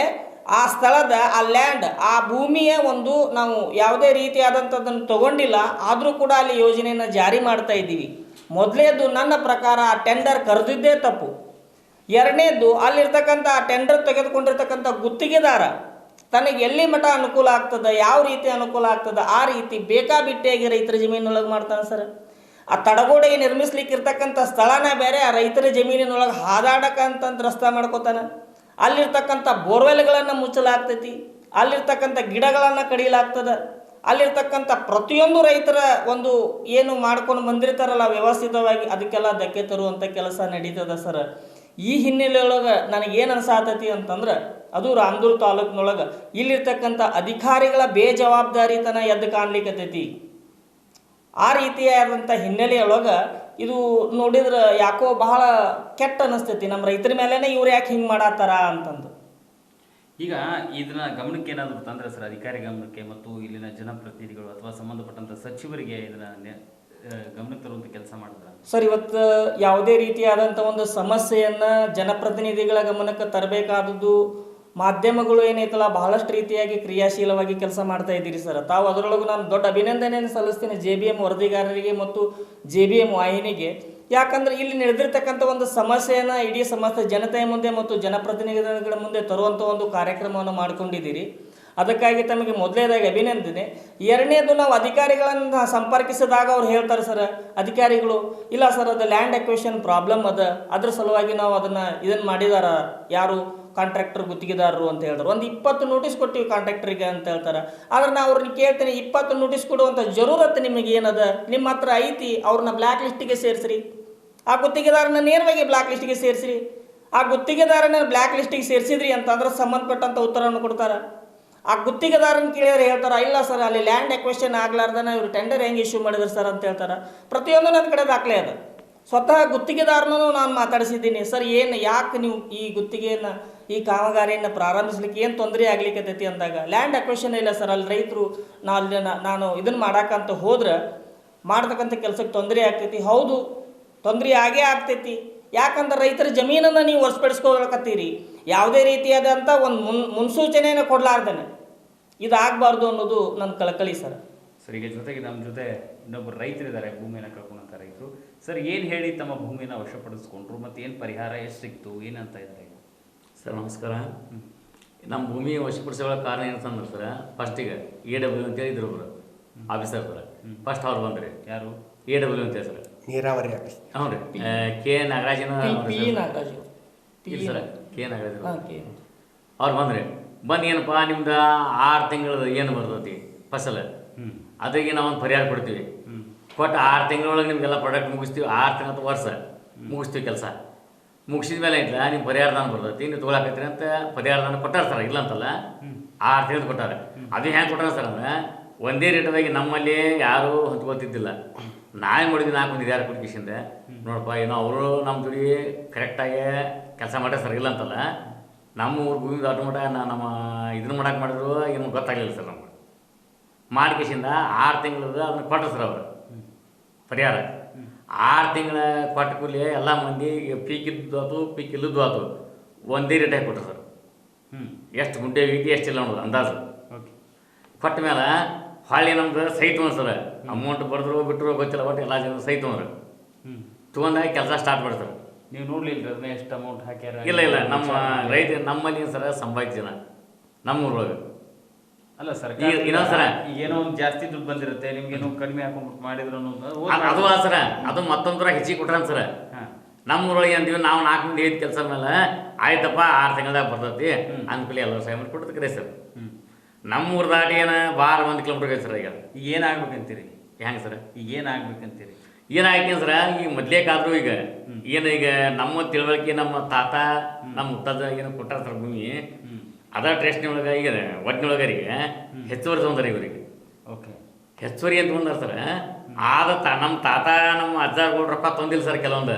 ಆ ಸ್ಥಳದ, ಆ ಲ್ಯಾಂಡ್, ಆ ಭೂಮಿಯ ಒಂದು ನಾವು ಯಾವುದೇ ರೀತಿಯಾದಂಥದ್ದನ್ನು ತಗೊಂಡಿಲ್ಲ, ಆದರೂ ಕೂಡ ಅಲ್ಲಿ ಯೋಜನೆಯನ್ನು ಜಾರಿ ಮಾಡ್ತಾ ಇದ್ದೀವಿ. ಮೊದಲೇದು ನನ್ನ ಪ್ರಕಾರ ಆ ಟೆಂಡರ್ ಕರೆದಿದ್ದೇ ತಪ್ಪು. ಎರಡನೇದ್ದು ಅಲ್ಲಿರ್ತಕ್ಕಂಥ ಟೆಂಡರ್ ತೆಗೆದುಕೊಂಡಿರ್ತಕ್ಕಂಥ ಗುತ್ತಿಗೆದಾರ, ತನಗೆ ಎಲ್ಲಿ ಮಠ ಅನುಕೂಲ ಆಗ್ತದೆ, ಯಾವ ರೀತಿ ಅನುಕೂಲ ಆಗ್ತದೆ, ಆ ರೀತಿ ಬೇಕಾಬಿಟ್ಟಿಯಾಗಿ ರೈತರ ಜಮೀನೊಳಗೆ ಮಾಡ್ತಾನೆ ಸರ್. ಆ ತಡಗೋಡೆಗೆ ನಿರ್ಮಿಸ್ಲಿಕ್ಕೆ ಇರ್ತಕ್ಕಂಥ ಸ್ಥಳನ ಬೇರೆ, ಆ ರೈತರ ಜಮೀನಿನೊಳಗೆ ಹಾದಾಡಕ್ಕಂತಂದು ರಸ್ತೆ ಮಾಡ್ಕೋತಾನೆ. ಅಲ್ಲಿರ್ತಕ್ಕಂಥ ಬೋರ್ವೆಲ್ಗಳನ್ನು ಮುಚ್ಚಲಾಗ್ತೈತಿ, ಅಲ್ಲಿರ್ತಕ್ಕಂಥ ಗಿಡಗಳನ್ನು ಕಡಿಯಲಾಗ್ತದೆ ಅಲ್ಲಿರ್ತಕ್ಕಂಥ ಪ್ರತಿಯೊಂದು ರೈತರ ಒಂದು ಏನು ಮಾಡ್ಕೊಂಡು ಬಂದಿರ್ತಾರಲ್ಲ ವ್ಯವಸ್ಥಿತವಾಗಿ, ಅದಕ್ಕೆಲ್ಲ ಧಕ್ಕೆ ತರುವಂಥ ಕೆಲಸ ನಡೀತದೆ ಸರ್. ಈ ಹಿನ್ನೆಲೆಯೊಳಗೆ ನನಗೇನು ಅನ್ಸಾತತಿ ಅಂತಂದ್ರೆ ಅದು ರಾಂದೂರು ತಾಲೂಕಿನೊಳಗೆ ಇಲ್ಲಿರ್ತಕ್ಕಂಥ ಅಧಿಕಾರಿಗಳ ಬೇಜವಾಬ್ದಾರಿತನ ಎದ್ದು ಕಾಣ್ಲಿಕ್ಕತ್ತೈತಿ ಆ ರೀತಿಯಾದಂಥ ಹಿನ್ನೆಲೆಯೊಳಗೆ ಇದು ನೋಡಿದ್ರೆ ಯಾಕೋ ಬಹಳ ಕೆಟ್ಟ ಅನಿಸ್ತೈತಿ ನಮ್ಮ ರೈತರ ಮೇಲೇ ಇವ್ರು ಯಾಕೆ ಹಿಂಗೆ ಮಾಡತ್ತಾರ ಅಂತಂದು. ಈಗ ಇದನ್ನ ಗಮನಕ್ಕೆ ಏನಾದರೂ ತಂದ್ರೆ ಸರ್, ಅಧಿಕಾರಿ ಗಮನಕ್ಕೆ ಮತ್ತು ಇಲ್ಲಿನ ಜನಪ್ರತಿನಿಧಿಗಳು ಅಥವಾ ಸಂಬಂಧಪಟ್ಟಂಥ ಸಚಿವರಿಗೆ ಇದನ್ನ ಗಮನಕ್ಕೆ ತರುವಂತ ಕೆಲಸ ಸರ್, ಇವತ್ತು ಯಾವುದೇ ರೀತಿಯಾದಂಥ ಒಂದು ಸಮಸ್ಯೆಯನ್ನು ಜನಪ್ರತಿನಿಧಿಗಳ ಗಮನಕ್ಕೆ ತರಬೇಕಾದದ್ದು ಮಾಧ್ಯಮಗಳು ಏನೈತಲ್ಲ, ಬಹಳಷ್ಟು ರೀತಿಯಾಗಿ ಕ್ರಿಯಾಶೀಲವಾಗಿ ಕೆಲಸ ಮಾಡ್ತಾ ಇದ್ದೀರಿ ಸರ್. ತಾವು ಅದರೊಳಗೂ ನಾನು ದೊಡ್ಡ ಅಭಿನಂದನೆಯನ್ನು ಸಲ್ಲಿಸ್ತೀನಿ ಜೆ ಬಿ ಎಂ ವರದಿಗಾರರಿಗೆ ಮತ್ತು ಜೆ ಬಿ ಎಂ ವಾಹಿನಿಗೆ. ಯಾಕಂದ್ರೆ ಇಲ್ಲಿ ನಡೆದಿರ್ತಕ್ಕಂಥ ಒಂದು ಸಮಸ್ಯೆಯನ್ನು ಇಡೀ ಸಮಸ್ತ ಜನತೆಯ ಮುಂದೆ ಮತ್ತು ಜನಪ್ರತಿನಿಧಿಗಳ ಮುಂದೆ ತರುವಂಥ ಒಂದು ಕಾರ್ಯಕ್ರಮವನ್ನು ಮಾಡ್ಕೊಂಡಿದ್ದೀರಿ. ಅದಕ್ಕಾಗಿ ತಮಗೆ ಮೊದಲನೇದಾಗಿ ಅಭಿನಂದನೆ. ಎರಡನೇದು ನಾವು ಅಧಿಕಾರಿಗಳನ್ನು ಸಂಪರ್ಕಿಸಿದಾಗ ಅವ್ರು ಹೇಳ್ತಾರೆ, ಸರ್, ಅಧಿಕಾರಿಗಳು, ಇಲ್ಲ ಸರ್, ಅದು ಲ್ಯಾಂಡ್ ಅಕ್ವೇಷನ್ ಪ್ರಾಬ್ಲಮ್ ಅದ. ಅದ್ರ ಸಲುವಾಗಿ ನಾವು ಅದನ್ನು ಇದನ್ನು ಮಾಡಿದಾರ ಯಾರು? ಕಾಂಟ್ರಾಕ್ಟರ್ ಗುತ್ತಿಗೆದಾರರು ಅಂತ ಹೇಳಿದ್ರು ಒಂದು ಇಪ್ಪತ್ತು ನೋಟಿಸ್ ಕೊಟ್ಟಿವಿ ಕಾಂಟ್ರಾಕ್ಟರಿಗೆ ಅಂತ ಹೇಳ್ತಾರೆ. ಆದ್ರೆ ನಾವು ಅವ್ರನ್ನ ಕೇಳ್ತೀನಿ, ಇಪ್ಪತ್ತು ನೋಟಿಸ್ ಕೊಡುವಂಥ ಜರೂರತ್ ನಿಮಗೆ ಏನದ? ನಿಮ್ಮ ಹತ್ರ ಐತಿ ಅವ್ರನ್ನ ಬ್ಲ್ಯಾಕ್ ಲಿಸ್ಟಿಗೆ ಸೇರಿಸ್ರಿ. ಆ ಗುತ್ತಿಗೆದಾರನ ನೇರವಾಗಿ ಬ್ಲ್ಯಾಕ್ ಲಿಸ್ಟಿಗೆ ಸೇರಿಸ್ರಿ. ಆ ಗುತ್ತಿಗೆದಾರನ ಬ್ಲ್ಯಾಕ್ ಲಿಸ್ಟಿಗೆ ಸೇರಿಸಿದ್ರಿ ಅಂತಂದ್ರೆ ಸಂಬಂಧಪಟ್ಟಂಥ ಉತ್ತರವನ್ನು ಕೊಡ್ತಾರೆ. ಆ ಗುತ್ತಿಗೆದಾರನ ಕೇಳಿದ್ರೆ ಹೇಳ್ತಾರೆ, ಇಲ್ಲ ಸರ್, ಅಲ್ಲಿ ಲ್ಯಾಂಡ್ ಎಕ್ವೆಷನ್ ಆಗ್ಲಾರ್ದನ ಇವರು ಟೆಂಡರ್ ಹೆಂಗೆ ಇಶ್ಯೂ ಮಾಡಿದ್ರು ಸರ್? ಅಂತ ಹೇಳ್ತಾರೆ. ಪ್ರತಿಯೊಂದು ನನ್ನ ಕಡೆ ದಾಖಲೆ ಅದ. ಸ್ವತಃ ಗುತ್ತಿಗೆದಾರನೂ ನಾನು ಮಾತಾಡಿಸಿದ್ದೀನಿ. ಸರ್, ಏನು ಯಾಕೆ ನೀವು ಈ ಗುತ್ತಿಗೆಯನ್ನು, ಈ ಕಾಮಗಾರಿಯನ್ನು ಪ್ರಾರಂಭಿಸ್ಲಿಕ್ಕೆ ಏನು ತೊಂದರೆ ಆಗ್ಲಿಕ್ಕತ್ತೈತಿ ಅಂದಾಗ ಲ್ಯಾಂಡ್ ಎಕ್ವೆಷನ್ ಇಲ್ಲ ಸರ್, ಅಲ್ಲಿ ರೈತರು ನಾ ಅಲ್ಲಿ ನಾನು ಇದನ್ನು ಮಾಡೋಕ್ಕಂತ ಹೋದ್ರೆ ಮಾಡ್ತಕ್ಕಂಥ ಕೆಲಸಕ್ಕೆ ತೊಂದರೆ ಆಗ್ತೈತಿ. ಹೌದು, ತೊಂದರೆ ಆಗೇ ಆಗ್ತೈತಿ. ಯಾಕಂದ್ರೆ ರೈತರ ಜಮೀನನ್ನು ನೀವು ವಶಪಡಿಸ್ಕೊಳಕತ್ತೀರಿ ಯಾವುದೇ ರೀತಿಯಾದಂಥ ಒಂದು ಮುನ್, ಮುನ್ಸೂಚನೆಯನ್ನು ಕೊಡಲಾರ್ದೇನೆ. ಇದು ಆಗಬಾರ್ದು ಅನ್ನೋದು ನನ್ನ ಕಳಕಳಿ ಸರ್. ಸರ್ ಈಗ ಜೊತೆಗೆ ನಮ್ಮ ಜೊತೆ ಇನ್ನೊಬ್ಬರು ರೈತರಿದ್ದಾರೆ ಭೂಮಿಯನ್ನು ಕಳ್ಕೊಂಡಂಥ ರೈತರು. ಸರ್ ಏನು ಹೇಳಿ ತಮ್ಮ ಭೂಮಿನ ವಶಪಡಿಸ್ಕೊಂಡ್ರು ಮತ್ತು ಏನು ಪರಿಹಾರ ಎಷ್ಟು ಸಿಕ್ತು ಏನಂತ ಇದ್ದಾರೆ ಸರ್ ನಮಸ್ಕಾರ. ನಮ್ಮ ಭೂಮಿ ವಶಪಡಿಸೋ ಕಾರಣ ಏನಂತಂದ್ರೆ ಸರ್ ಫಸ್ಟಿಗೆ ಎ ಡಬ್ಲ್ಯೂ ಅಂತೇಳಿ ಇದ್ರು ಒಬ್ರು ಆಫೀಸರ್ ಸರ್ ಫಸ್ಟ್ ಅವ್ರು. ಬಂದ್ರಿ. ಯಾರು? ಎ ಡಬ್ಲ್ಯೂ ಅಂತೇಳಿ ಸರ್. ನೀರಾವರಿ ಹ್ಞೂ ರೀ ಕೆ ನಾಗರಾಜನ ಪಿ. ಪಿ. ಸರ್. ನಾಗರಾಜ್. ಅವರು. ಪಿ. Sir K. ನಾಗರಾಜ್ ಅವ್ರು ಬಂದ್ರಿ. ಬಂದು ಏನಪ್ಪ ನಿಮ್ದು ಆರು ತಿಂಗಳದ ಏನು ಬರ್ತೈತಿ ಫಸಲ್? ಅದಕ್ಕೆ ನಾವು ಒಂದು ಪರಿಹಾರ ಕೊಡ್ತೀವಿ. ಕೊಟ್ಟು ಆರು ತಿಂಗಳೊಳಗೆ ನಿಮಗೆಲ್ಲ ಪ್ರಾಡಕ್ಟ್ ಮುಗಿಸ್ತೀವಿ ಆರು ತಿಂಗಳ ವರ್ಷ ಮುಗಿಸ್ತೀವಿ ಕೆಲಸ. ಮುಗಿಸಿದ ಮೇಲೆ ಐತಲ್ಲ ನಿಮ್ಮ ಪರಿಹಾರದಾನ ಬರ್ತೈತಿ ನೀವು ತೊಗೊಳಕತ್ತೀರಿ ಅಂತ ಪರಿಹಾರದಾನ ಕೊಟ್ಟಾರ ಸರ್ ಇಲ್ಲ ಅಂತಲ್ಲ? ಆರು ತಿಂಗಳು ಕೊಟ್ಟಾರೆ. ಅದು ಹೆಂಗೆ ಕೊಟ್ಟಾರ ಸರ್ ಅಂದ್ರೆ ಒಂದೇ ರೇಟದಾಗಿ ನಮ್ಮಲ್ಲಿ ಯಾರೂ ಹೊಂದ್ಕೊತಿದ್ದಿಲ್ಲ ನಾವೇ ಮಾಡಿದ್ವಿ ನಾಲ್ಕು ಮಂದಿ ಯಾರು ಕುಡ್ಕಿಸಿಂದ ನೋಡಪ್ಪ ಏನೋ ಅವರು ನಮ್ಮ ಜೋಡಿ ಕರೆಕ್ಟಾಗಿ ಕೆಲಸ ಮಾಡ್ಯಾರ ಸರ್ ಇಲ್ಲ ಅಂತಲ್ಲ? ನಮ್ಮ ಊರು ಭೂಮಿ ದಾಟ ಮಟ ನಮ್ಮ ಇದನ್ನ ಮಾಡಕ್ಕೆ ಮಾಡಿದ್ರು ಏನು ಗೊತ್ತಾಗಲಿಲ್ಲ ಸರ್ ನಮ್ಗೆ. ಮಾಡ್ಕೇಶಿಂದ ಆರು ತಿಂಗಳದ ಅದನ್ನ ಕೊಟ್ಟರು ಸರ್ ಅವರು. ಪರಿಹಾರ. ಆರು ತಿಂಗಳ ಕೊಟ್ಟ ಕೂಲಿ ಎಲ್ಲ ಮಂದಿ ಪೀಕ್ ಇದ್ದು ಆತು ಪೀಕ್ ಇಲ್ಲದ್ದು ಆತು. ಒಂದೇ ರೇಟಾಗಿ ಕೊಟ್ಟರು ಸರ್. ಹ್ಞೂ ಎಷ್ಟು ಗುಂಡೆ ಐತಿ ಎಷ್ಟಿಲ್ಲ ನೋಡೋದು ಅಂದಾಜು. ಓಕೆ. ಕೊಟ್ಟ ಮೇಲೆ ಹೊಳ್ಳಿ ನಮ್ದು ಸಹಿತ ಸರ್. ಅಮೌಂಟ್ ಬರೆದ್ರು ಬಿಟ್ಟರು ಗೊತ್ತಿಲ್ಲ ಒಟ್ಟು ಎಲ್ಲ ಜನ ಸಹಿತ ಹ್ಞೂ ತೊಗೊಂಡಾಗ ಕೆಲಸ ಸ್ಟಾರ್ಟ್ ಮಾಡ್ತಾರೆ ನೀವು ನೋಡ್ಲಿಲ್ಲ ಅದನ್ನ ಎಷ್ಟು ಅಮೌಂಟ್ ಹಾಕ್ಯಾರ ಇಲ್ಲ ಇಲ್ಲ ನಮ್ಮ ರೈತ ನಮ್ಮಲ್ಲಿ ಸರ ನಮ್ಮ ಊರೊಳಗೆ. ಅಲ್ಲ ಸರ್ ಈಗ ಏನೋ ಸರ. ಈಗ ಏನೋ ಒಂದು ಜಾಸ್ತಿ ದುಡ್ಡು ಬಂದಿರುತ್ತೆ ನಿಮ್ಗೇನೋ ಕಡಿಮೆ ಹಾಕೊಂಡ್ಬಿಟ್ಟು ಮಾಡಿದ್ರು ಅದು ಆ ಸರ ಅದು ಮತ್ತೊಂದು ಥರ ಹೆಚ್ಚಿಗೆ ಕೊಟ್ರನ್ ಸರ. ಹಾಂ. ನಮ್ಮ ಊರೊಳಗೆ ಅಂತೀವಿ ನಾವು ನಾಲ್ಕು ಮಂದಿ ಐದು ಕೆಲಸ ಮೇಲೆ ಆಯ್ತಪ್ಪ ಆರು ತಿಂಗಳದಾಗ ಬರ್ತೈತಿ ಅನ್ಕೂಲಿ ಎಲ್ಲ ಸಹ ಮಾಡಿ ಕೊಡ್ತಕ್ರಿ ಸರ್ ಹ್ಞೂ ನಮ್ಮ ಊರ ದಾಟಿ ಏನು ಬಾರ ಒಂದು ಕಿಲೋಮೀಟರ್ ಸರ್ ಈಗ. ಈಗ ಏನಾಗ್ಬೇಕಂತೀರಿ ಹೆಂಗೆ ಸರ್? ಈಗ ಏನಾಗ್ಬೇಕಂತೀರಿ ಏನಾಯ್ತು ಈ ಈಗ ಮೊದ್ಲೇಕಾದ್ರು ಈಗ ಏನು ಈಗ ನಮ್ಮ ತಿಳುವಳಿಕೆ ನಮ್ಮ ತಾತ ನಮ್ಮ ಮುತ್ತದ ಏನು ಕೊಟ್ಟಾರ ಸರ್ ಭೂಮಿ ಅದ ಟ್ರೇಸ್ನೊಳಗೆ ಈಗ ಒಟ್ಟಿನೊಳಗರಿಗೆ ಹೆಚ್ಚುವರಿ ತೊಂದರೆ ಇವರಿಗೆ. ಓಕೆ. ಹೆಚ್ಚುವರಿ ಅಂತ ಬಂದಾರ ಸರ್ ಆದ ತ ನಮ್ಮ ತಾತ ನಮ್ಮ ಅಜ್ಜ ರೊಕ್ಕ ತೊಂದಿಲ್ಲ ಸರ್ ಕೆಲವೊಂದು.